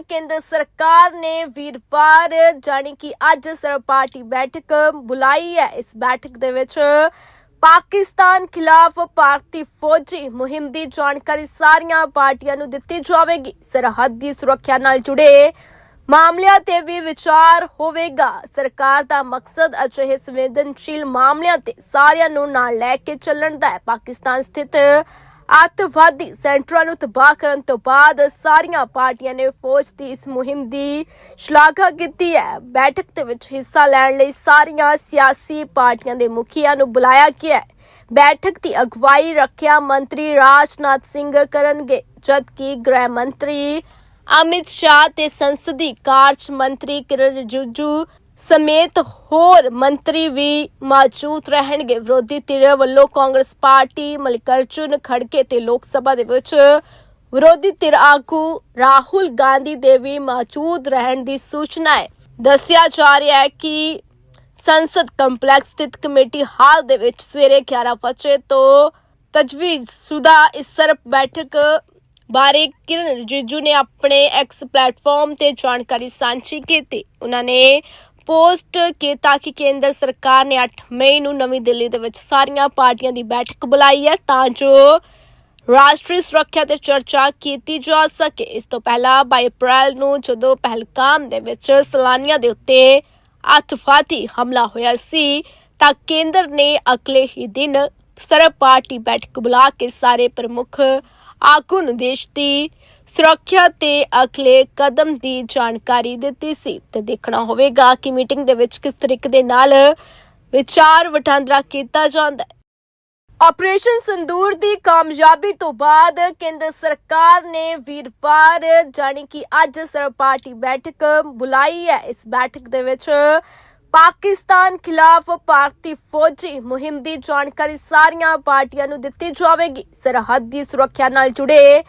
ਕੇਂਦਰ ਸਰਕਾਰ ਨੇ ਵੀਰਵਾਰ ਜਾਣੀ ਕਿ ਅੱਜ ਸਰਪਾਰਟੀ ਬੈਠਕ ਬੁਲਾਈ ਹੈ। ਇਸ ਬੈਠਕ ਦੇ ਵਿੱਚ ਪਾਕਿਸਤਾਨ ਖਿਲਾਫ ਭਾਰਤੀ ਫੌਜੀ ਮੁਹਿੰਮ ਦੀ ਜਾਣਕਾਰੀ ਸਾਰੀਆਂ ਪਾਰਟੀਆਂ ਨੂੰ ਦਿੱਤੀ ਜਾਵੇਗੀ। ਸਰਹੱਦ ਸੁਰੱਖਿਆ ਨਾਲ ਜੁੜੇ ਮਾਮਲਿਆਂ ਤੇ ਵੀ ਵਿਚਾਰ ਹੋਵੇਗਾ। ਸਰਕਾਰ ਦਾ ਮਕਸਦ ਅਜਿਹੇ ਸੰਵੇਦਨਸ਼ੀਲ ਮਾਮਲਿਆਂ ਤੇ ਸਾਰਿਆਂ ਨੂੰ ਨਾਲ ਲੈ ਕੇ ਚੱਲਣ ਦਾ ਹੈ। ਪਾਕਿਸਤਾਨ ਸਥਿਤ ਅੱਤਵਾਦੀ ਸੈਂਟਰਾਂ ਨੂੰ ਤਬਾਹ ਕਰਨ ਤੋਂ ਬਾਅਦ ਸਾਰੀਆਂ ਪਾਰਟੀਆਂ ਨੇ ਫੌਜ ਦੀ ਇਸ ਮੁਹਿੰਮ ਦੀ ਸ਼ਲਾਘਾ ਕੀਤੀ ਹੈ। ਬੈਠਕ ਦੇ ਵਿੱਚ ਹਿੱਸਾ ਲੈਣ ਲਈ ਸਾਰੀਆਂ ਸਿਆਸੀ ਪਾਰਟੀਆਂ ਦੇ ਮੁਖੀਆਂ ਨੂੰ ਬੁਲਾਇਆ ਗਿਆ ਹੈ। ਬੈਠਕ ਦੀ ਅਗਵਾਈ ਰੱਖਿਆ ਮੰਤਰੀ ਰਾਜਨਾਥ ਸਿੰਘ ਕਰਨਗੇ, ਜਦਕਿ ਗ੍ਰਹਿ ਮੰਤਰੀ ਅਮਿਤ ਸ਼ਾਹ ਤੇ ਸੰਸਦੀ ਕਾਰਜ ਮੰਤਰੀ ਕਿਰਨ ਰਿਜਿਜੂ ਸਮੇਤ ਹੋਰ ਮੰਤਰੀ ਵੀ ਮੌਜੂਦ ਰਹਿਣਗੇ। ਵਿਰੋਧੀ ਧਿਰ ਵੱਲੋਂ ਕਾਂਗਰਸ ਪਾਰਟੀ ਮਲਿਕਾਰਜੁਨ ਖੜਕੇ ਤੇ ਲੋਕ ਸਭਾ ਦੇ ਵਿੱਚ ਵਿਰੋਧੀ ਧਿਰ ਆਗੂ ਰਾਹੁਲ ਗਾਂਧੀ ਦੇ ਵੀ ਮੌਜੂਦ ਰਹਿਣ ਦੀ ਸੂਚਨਾ ਹੈ। ਦੱਸਿਆ ਜਾ ਰਿਹਾ ਹੈ ਕਿ ਸੰਸਦ ਕੰਪਲੈਕਸ ਸਥਿਤ ਕਮੇਟੀ ਹਾਲ ਦੇ ਵਿੱਚ ਸਵੇਰੇ 11 ਵਜੇ ਤੋਂ ਤਜਵੀਜ਼ਸ਼ੁਦਾ ਇਸ ਸਰਪ ਬੈਠਕ ਬਾਰੇ ਕਿਰਨ ਰਿਜਿਜੂ ਨੇ ਆਪਣੇ ਐਕਸ ਪਲੇਟਫਾਰਮ ਤੇ ਜਾਣਕਾਰੀ ਸਾਂਝੀ ਕੀਤੀ। ਉਹਨਾਂ ਨੇ ਪੋਸਟ ਕੀਤਾ ਕਿ ਕੇਂਦਰ ਸਰਕਾਰ ਨੇ 8 ਮਈ ਨੂੰ ਨਵੀਂ ਦਿੱਲੀ ਦੇ ਵਿੱਚ ਸਾਰੀਆਂ ਪਾਰਟੀਆਂ ਦੀ ਬੈਠਕ ਬੁਲਾਈ ਹੈ ਤਾਂ ਜੋ ਰਾਸ਼ਟਰੀ ਸੁਰੱਖਿਆ ਤੇ ਚਰਚਾ ਕੀਤੀ ਜਾ ਸਕੇ। ਇਸ ਤੋਂ ਪਹਿਲਾਂ 22 ਅਪ੍ਰੈਲ ਨੂੰ ਜਦੋਂ ਪਹਿਲਗਾਮ ਦੇ ਵਿੱਚ ਸੈਲਾਨੀਆਂ ਦੇ ਉੱਤੇ ਅੱਤਵਾਦੀ ਹਮਲਾ ਹੋਇਆ ਸੀ, ਤਾਂ ਕੇਂਦਰ ਨੇ ਅਗਲੇ ਹੀ ਦਿਨ ਸਰਬ ਪਾਰਟੀ ਬੈਠਕ ਬੁਲਾ ਕੇ ਸਾਰੇ ਪ੍ਰਮੁੱਖ ਆਗੂ ਨੂੰ ਦੇਸ਼ ਦੀ ਸੁਰੱਖਿਆ ਤੇ ਅਗਲੇ ਕਦਮ ਦੀ ਜਾਣਕਾਰੀ ਦਿੱਤੀ ਸੀ ਤੇ ਦੇਖਣਾ ਹੋਵੇਗਾ ਕਿ ਮੀਟਿੰਗ ਦੇ ਵਿੱਚ ਕਿਸ ਤਰੀਕੇ ਦੇ ਨਾਲ ਵਿਚਾਰ ਵਟਾਂਦਰਾ ਕੀਤਾ ਜਾਂਦਾ ਹੈ। ਆਪਰੇਸ਼ਨ ਸੰਦੂਰ ਦੀ ਕਾਮਯਾਬੀ ਤੋਂ ਬਾਅਦ ਕੇਂਦਰ ਸਰਕਾਰ ਨੇ ਵੀਰਵਾਰ ਜਾਣੀ ਕਿ ਅੱਜ ਸਰਪਾਰਟੀ ਬੈਠਕ ਬੁਲਾਈ ਹੈ। ਇਸ ਬੈਠਕ ਦੇ ਵਿੱਚ ਪਾਕਿਸਤਾਨ ਖਿਲਾਫ ਭਾਰਤੀ ਫੌਜੀ ਮੁਹਿੰਮ ਦੀ ਜਾਣਕਾਰੀ ਸਾਰੀਆਂ ਪਾਰਟੀਆਂ ਨੂੰ ਦਿੱਤੀ ਜਾਵੇਗੀ। ਸਰਹੱਦ ਦੀ ਸੁਰੱਖਿਆ ਨਾਲ ਜੁੜੇ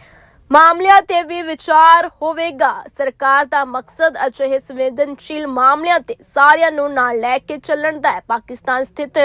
ਮਾਮਲਿਆਂ ਤੇ ਵੀ ਵਿਚਾਰ ਹੋਵੇਗਾ। ਸਰਕਾਰ ਦਾ ਮਕਸਦ ਅਜਿਹੇ ਸੰਵੇਦਨਸ਼ੀਲ ਮਾਮਲਿਆਂ ਤੇ ਸਾਰਿਆਂ ਨੂੰ ਨਾਲ ਲੈ ਕੇ ਚੱਲਣ ਦਾ ਹੈ। ਪਾਕਿਸਤਾਨ ਸਥਿਤ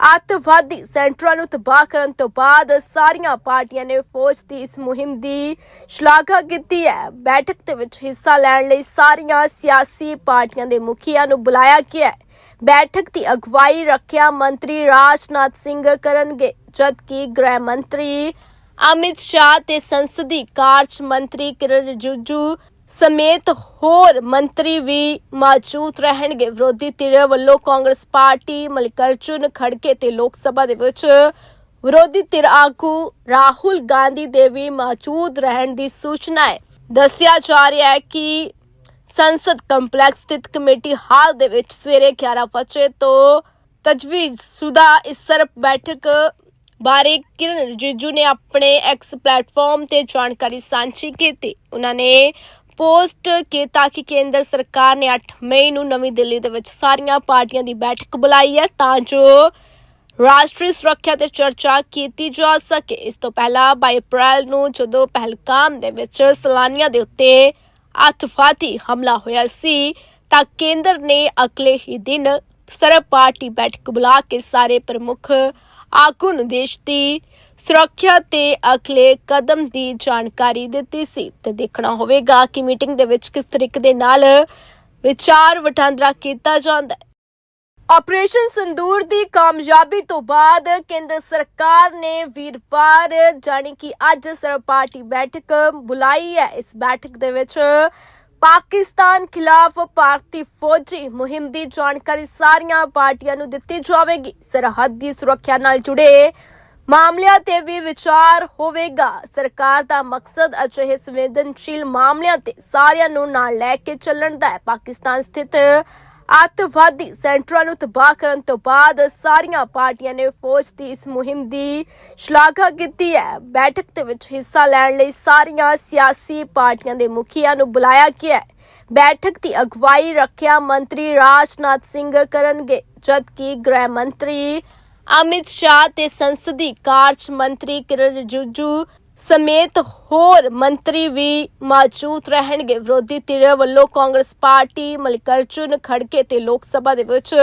ਅੱਤਵਾਦੀ ਸੈਂਟਰਾਂ ਨੂੰ ਤਬਾਹ ਕਰਨ ਤੋਂ ਬਾਅਦ ਸਾਰੀਆਂ ਪਾਰਟੀਆਂ ਨੇ ਫੌਜ ਦੀ ਇਸ ਮੁਹਿੰਮ ਦੀ ਸ਼ਲਾਘਾ ਕੀਤੀ ਹੈ। ਬੈਠਕ ਦੇ ਵਿੱਚ ਹਿੱਸਾ ਲੈਣ ਲਈ ਸਾਰੀਆਂ ਸਿਆਸੀ ਪਾਰਟੀਆਂ ਦੇ ਮੁਖੀਆਂ ਨੂੰ ਬੁਲਾਇਆ ਗਿਆ ਹੈ। ਬੈਠਕ ਦੀ ਅਗਵਾਈ ਰੱਖਿਆ ਮੰਤਰੀ ਰਾਜਨਾਥ ਸਿੰਘ ਕਰਨਗੇ, ਜਦਕਿ ਗ੍ਰਹਿ ਮੰਤਰੀ ਅਮਿਤ ਸ਼ਾਹ ਤੇ ਸੰਸਦੀ ਕਾਰਜ ਮੰਤਰੀ ਕਿਰਨ ਰਿਜਿਜੂ ਸਮੇਤ ਹੋਰ ਮੰਤਰੀ ਵੀ ਮੌਜੂਦ ਰਹਿਣਗੇ। ਵਿਰੋਧੀ ਧਿਰ ਵੱਲੋਂ ਕਾਂਗਰਸ ਪਾਰਟੀ, ਮਲਿਕਾਰਜੁਨ ਖੜਕੇ ਤੇ ਲੋਕ ਸਭਾ ਦੇ ਵਿੱਚ ਵਿਰੋਧੀ ਧਿਰ ਆਗੂ ਰਾਹੁਲ ਗਾਂਧੀ ਦੇ ਵੀ ਮੌਜੂਦ ਰਹਿਣ ਦੀ ਸੂਚਨਾ ਹੈ। ਦੱਸਿਆ ਜਾ ਰਿਹਾ ਹੈ ਕਿ ਸੰਸਦ ਕੰਪਲੈਕਸ ਸਥਿਤ ਕਮੇਟੀ ਹਾਲ ਦੇ ਵਿੱਚ ਸਵੇਰੇ 11 ਵਜੇ ਤੋਂ ਤਜਵੀਜ਼ ਸ਼ੁਦਾ ਇਸ ਸਰਪ ਬੈਠਕ ਬਾਰੇ ਕਿਰਨ ਰਿਜਿਜੂ ਨੇ ਆਪਣੇ ਐਕਸ ਪਲੇਟਫਾਰਮ ਤੇ ਜਾਣਕਾਰੀ ਸਾਂਝੀ ਕੀਤੀ। ਉਹਨਾਂ ਨੇ ਪੋਸਟ ਕੀਤਾ ਕਿ ਕੇਂਦਰ ਸਰਕਾਰ ਨੇ 8 ਮਈ ਨੂੰ ਨਵੀਂ ਦਿੱਲੀ ਦੇ ਵਿੱਚ ਸਾਰੀਆਂ ਪਾਰਟੀਆਂ ਦੀ ਬੈਠਕ ਬੁਲਾਈ ਹੈ ਤਾਂ ਜੋ ਰਾਸ਼ਟਰੀ ਸੁਰੱਖਿਆ ਤੇ ਚਰਚਾ ਕੀਤੀ ਜਾ ਸਕੇ। ਇਸ ਤੋਂ ਪਹਿਲਾਂ 22 ਅਪ੍ਰੈਲ ਨੂੰ ਜਦੋਂ ਪਹਿਲਗਾਮ ਦੇ ਵਿੱਚ ਸੈਲਾਨੀਆਂ ਦੇ ਉੱਤੇ ਅੱਤਵਾਦੀ ਹਮਲਾ ਹੋਇਆ ਸੀ, ਤਾਂ ਕੇਂਦਰ ਨੇ ਅਗਲੇ ਹੀ ਦਿਨ ਸਰਬ ਪਾਰਟੀ ਬੈਠਕ ਬੁਲਾ ਕੇ ਸਾਰੇ ਪ੍ਰਮੁੱਖ ਆਗੂ ਨੂੰ ਦੇਸ਼ ਦੀ ਸੁਰੱਖਿਆ ਤੇ ਅਗਲੇ ਕਦਮ ਦੀ ਜਾਣਕਾਰੀ ਦਿੱਤੀ ਸੀ ਤੇ ਦੇਖਣਾ ਹੋਵੇਗਾ ਕਿ ਮੀਟਿੰਗ ਦੇ ਵਿੱਚ ਕਿਸ ਤਰੀਕੇ ਦੇ ਨਾਲ ਵਿਚਾਰ ਵਟਾਂਦਰਾ ਕੀਤਾ ਜਾਂਦਾ ਹੈ। ਆਪਰੇਸ਼ਨ ਸੰਦੂਰ ਦੀ ਕਾਮਯਾਬੀ ਤੋਂ ਬਾਅਦ ਕੇਂਦਰ ਸਰਕਾਰ ਨੇ ਵੀਰਵਾਰ, ਜਾਣੀ ਕਿ ਅੱਜ ਸਰਪਾਰਟੀ ਬੈਠਕ ਬੁਲਾਈ ਹੈ। ਇਸ ਬੈਠਕ ਦੇ ਵਿੱਚ ਪਾਕਿਸਤਾਨ ਖਿਲਾਫ ਭਾਰਤੀ ਫੌਜੀ ਮੁਹਿੰਮ ਦੀ ਜਾਣਕਾਰੀ ਸਾਰੀਆਂ ਪਾਰਟੀਆਂ ਨੂੰ ਦਿੱਤੀ ਜਾਵੇਗੀ। ਸਰਹੱਦ ਦੀ ਸੁਰੱਖਿਆ ਨਾਲ ਜੁੜੇ ਮਾਮਲਿਆਂ ਤੇ ਵੀ ਵਿਚਾਰ ਹੋਵੇਗਾ। ਸਰਕਾਰ ਦਾ ਮਕਸਦ ਅਜਿਹੇ ਸੰਵੇਦਨਸ਼ੀਲ ਮਾਮਲਿਆਂ ਤੇ ਸਾਰਿਆਂ ਨੂੰ ਨਾਲ ਲੈ ਕੇ ਚੱਲਣ ਦਾ ਹੈ। ਪਾਕਿਸਤਾਨ ਸਥਿਤ ਅੱਤਵਾਦੀ ਸੈਂਟਰਾਂ ਨੂੰ ਤਬਾਹ ਕਰਨ ਤੋਂ ਬਾਅਦ ਸਾਰੀਆਂ ਪਾਰਟੀਆਂ ਨੇ ਫੌਜ ਦੀ ਇਸ ਮੁਹਿੰਮ ਦੀ ਸ਼ਲਾਘਾ ਕੀਤੀ ਹੈ। ਬੈਠਕ ਦੇ ਵਿੱਚ ਹਿੱਸਾ ਲੈਣ ਲਈ ਸਾਰੀਆਂ ਸਿਆਸੀ ਪਾਰਟੀਆਂ ਦੇ ਮੁਖੀਆਂ ਨੂੰ ਬੁਲਾਇਆ ਗਿਆ ਹੈ। ਬੈਠਕ ਦੀ ਅਗਵਾਈ ਰੱਖਿਆ ਮੰਤਰੀ ਰਾਜਨਾਥ ਸਿੰਘ ਕਰਨਗੇ, ਜਦਕਿ ਗ੍ਰਹਿ ਮੰਤਰੀ ਅਮਿਤ ਸ਼ਾਹ ਤੇ ਸੰਸਦੀ ਕਾਰਜ ਮੰਤਰੀ ਕਿਰਨ ਰਿਜਿਜੂ ਸਮੇਤ ਹੋਰ ਮੰਤਰੀ ਵੀ ਮੌਜੂਦ ਰਹਿਣਗੇ। ਵਿਰੋਧੀ ਧਿਰ ਵੱਲੋਂ ਕਾਂਗਰਸ ਪਾਰਟੀ ਮਲਿਕਾਰਜੁਨ ਖੜਕੇ ਤੇ ਲੋਕ ਸਭਾ ਦੇ ਵਿੱਚ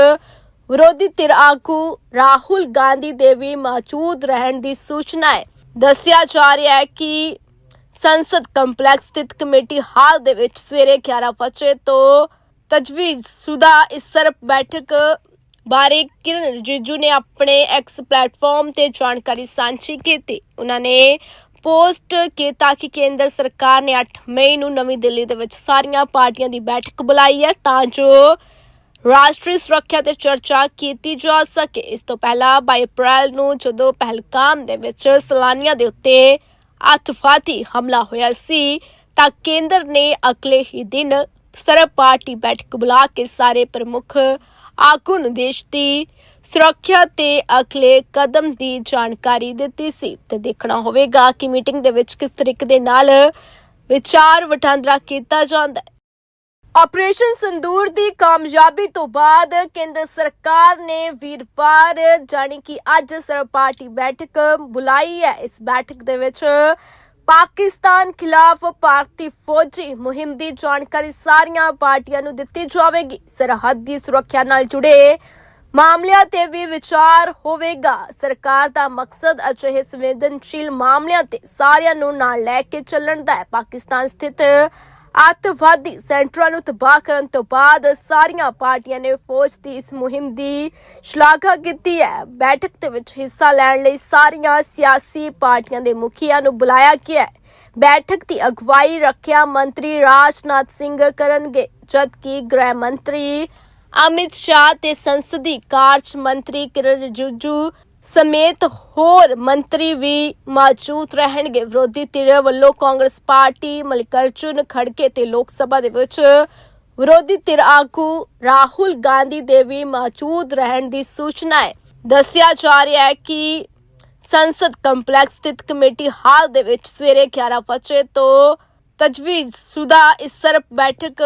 ਵਿਰੋਧੀ ਧਿਰ ਆਗੂ ਰਾਹੁਲ ਗਾਂਧੀ ਦੇ ਵੀ ਮੌਜੂਦ ਰਹਿਣ ਦੀ ਸੂਚਨਾ ਹੈ। ਦੱਸਿਆ ਜਾ ਰਿਹਾ ਹੈ ਕਿ ਸੰਸਦ ਕੰਪਲੈਕਸ ਸਥਿਤ ਕਮੇਟੀ ਹਾਲ ਦੇ ਵਿੱਚ ਸਵੇਰੇ 11 ਵਜੇ ਤੋਂ ਤਜਵੀਜ਼ਸ਼ੁਦਾ ਇਸ ਸਰਬ ਬੈਠਕ ਬਾਰੇ ਕਿਰਨ ਰਿਜੀਜੂ ਨੇ ਆਪਣੇ ਐਕਸ ਪਲੇਟਫਾਰਮ ਤੇ ਜਾਣਕਾਰੀ ਸਾਂਝੀ ਕੀਤੀ। ਉਹਨਾਂ ਨੇ ਪੋਸਟ ਕੀਤਾ ਕਿ ਕੇਂਦਰ ਸਰਕਾਰ ਨੇ 8 ਮਈ ਨੂੰ ਨਵੀਂ ਦਿੱਲੀ ਦੇ ਵਿੱਚ ਸਾਰੀਆਂ ਪਾਰਟੀਆਂ ਦੀ ਬੈਠਕ ਬੁਲਾਈ ਹੈ, ਤਾਂ ਜੋ ਰਾਸ਼ਟਰੀ ਸੁਰੱਖਿਆ ਤੇ ਚਰਚਾ ਕੀਤੀ ਜਾ ਸਕੇ। ਇਸ ਤੋਂ ਪਹਿਲਾਂ 22 ਅਪ੍ਰੈਲ ਨੂੰ ਜਦੋਂ ਪਹਿਲਗਾਮ ਦੇ ਵਿੱਚ ਸੈਲਾਨੀਆਂ ਦੇ ਉੱਤੇ ਅੱਤਵਾਦੀ ਹਮਲਾ ਹੋਇਆ ਸੀ, ਤਾਂ ਕੇਂਦਰ ਨੇ ਅਗਲੇ ਹੀ ਦਿਨ ਸਰਬ ਪਾਰਟੀ ਬੈਠਕ ਬੁਲਾ ਕੇ ਸਾਰੇ ਪ੍ਰਮੁੱਖ ਆਗੂ ਨੂੰ ਦੇਸ਼ ਦੀ ਸੁਰੱਖਿਆ ਤੇ ਅਗਲੇ ਕਦਮ ਦੀ ਜਾਣਕਾਰੀ ਦਿੱਤੀ ਸੀ ਤੇ ਦੇਖਣਾ ਹੋਵੇਗਾ ਕਿ ਮੀਟਿੰਗ ਦੇ ਵਿੱਚ ਕਿਸ ਤਰੀਕੇ ਦੇ ਨਾਲ ਵਿਚਾਰ ਵਟਾਂਦਰਾ ਕੀਤਾ ਜਾਂਦਾ ਹੈ। ਆਪਰੇਸ਼ਨ ਸੰਦੂਰ ਦੀ ਕਾਮਯਾਬੀ ਤੋਂ ਬਾਅਦ ਕੇਂਦਰ ਸਰਕਾਰ ਨੇ ਵੀਰਵਾਰ ਜਾਣੀ ਕਿ ਅੱਜ ਸਰਬ ਪਾਰਟੀ ਬੈਠਕ ਬੁਲਾਈ ਹੈ। ਇਸ ਬੈਠਕ ਦੇ ਵਿੱਚ ਪਾਕਿਸਤਾਨ ਖਿਲਾਫ ਭਾਰਤੀ ਫੌਜੀ ਮੁਹਿੰਮ ਦੀ ਜਾਣਕਾਰੀ ਸਾਰੀਆਂ ਪਾਰਟੀਆਂ ਨੂੰ ਦਿੱਤੀ ਜਾਵੇਗੀ। ਸਰਹੱਦ ਦੀ ਸੁਰੱਖਿਆ ਨਾਲ ਜੁੜੇ ਮਾਮਲਿਆਂ ਤੇ ਵੀ ਵਿਚਾਰ ਹੋਵੇਗਾ। ਸਰਕਾਰ ਦਾ ਮਕਸਦ ਅਜਿਹੇ ਸੰਵੇਦਨਸ਼ੀਲ ਮਾਮਲਿਆਂ ਤੇ ਸਾਰਿਆਂ ਨੂੰ ਨਾਲ ਲੈ ਕੇ ਚੱਲਣ ਦਾ ਹੈ। ਪਾਕਿਸਤਾਨ ਸਥਿਤ ਅੱਤਵਾਦੀ ਸੈਂਟਰਾਂ ਨੂੰ ਤਬਾਹ ਕਰਨ ਤੋਂ ਬਾਅਦ ਸਾਰੀਆਂ ਪਾਰਟੀਆਂ ਨੇ ਫੌਜ ਦੀ ਇਸ ਮੁਹਿੰਮ ਦੀ ਸ਼ਲਾਘਾ ਕੀਤੀ ਹੈ। ਬੈਠਕ ਦੇ ਵਿੱਚ ਹਿੱਸਾ ਲੈਣ ਲਈ ਸਾਰੀਆਂ ਸਿਆਸੀ ਪਾਰਟੀਆਂ ਦੇ ਮੁਖੀਆਂ ਨੂੰ ਬੁਲਾਇਆ ਗਿਆ ਹੈ। ਬੈਠਕ ਦੀ ਅਗਵਾਈ ਰੱਖਿਆ ਮੰਤਰੀ ਰਾਜਨਾਥ ਸਿੰਘ ਕਰਨਗੇ, ਜਦਕਿ ਗ੍ਰਹਿ ਮੰਤਰੀ ਅਮਿਤ ਸ਼ਾਹ ਤੇ ਸੰਸਦੀ ਕਾਰਜ ਮੰਤਰੀ ਕਿਰਨ ਰਿਜਿਜੂ ਸਮੇਤ ਹੋਰ ਮੰਤਰੀ ਵੀ ਮੌਜੂਦ ਰਹਿਣਗੇ ਵਿਰੋਧੀ ਧਿਰ ਵੱਲੋਂ ਕਾਂਗਰਸ ਪਾਰਟੀ ਮਲਿਕਾਰਜੁਨ ਖੜਕੇ ਤੇ ਲੋਕ ਸਭਾ ਦੇ ਵਿੱਚ ਵਿਰੋਧੀ ਧਿਰ ਆਗੂ ਰਾਹੁਲ ਗਾਂਧੀ ਦੇ ਵੀ ਮੌਜੂਦ ਰਹਿਣ ਦੀ ਸੂਚਨਾ ਹੈ ਦੱਸਿਆ ਜਾ ਰਿਹਾ ਹੈ ਕਿ ਸੰਸਦ ਕੰਪਲੈਕਸ ਸਥਿਤ ਕਮੇਟੀ ਹਾਲ ਦੇ ਵਿੱਚ ਸਵੇਰੇ 11 ਵਜੇ ਤੋਂ ਤਜਵੀਜ਼ ਸ਼ੁਦਾ ਇਸ ਸਰਬ ਬੈਠਕ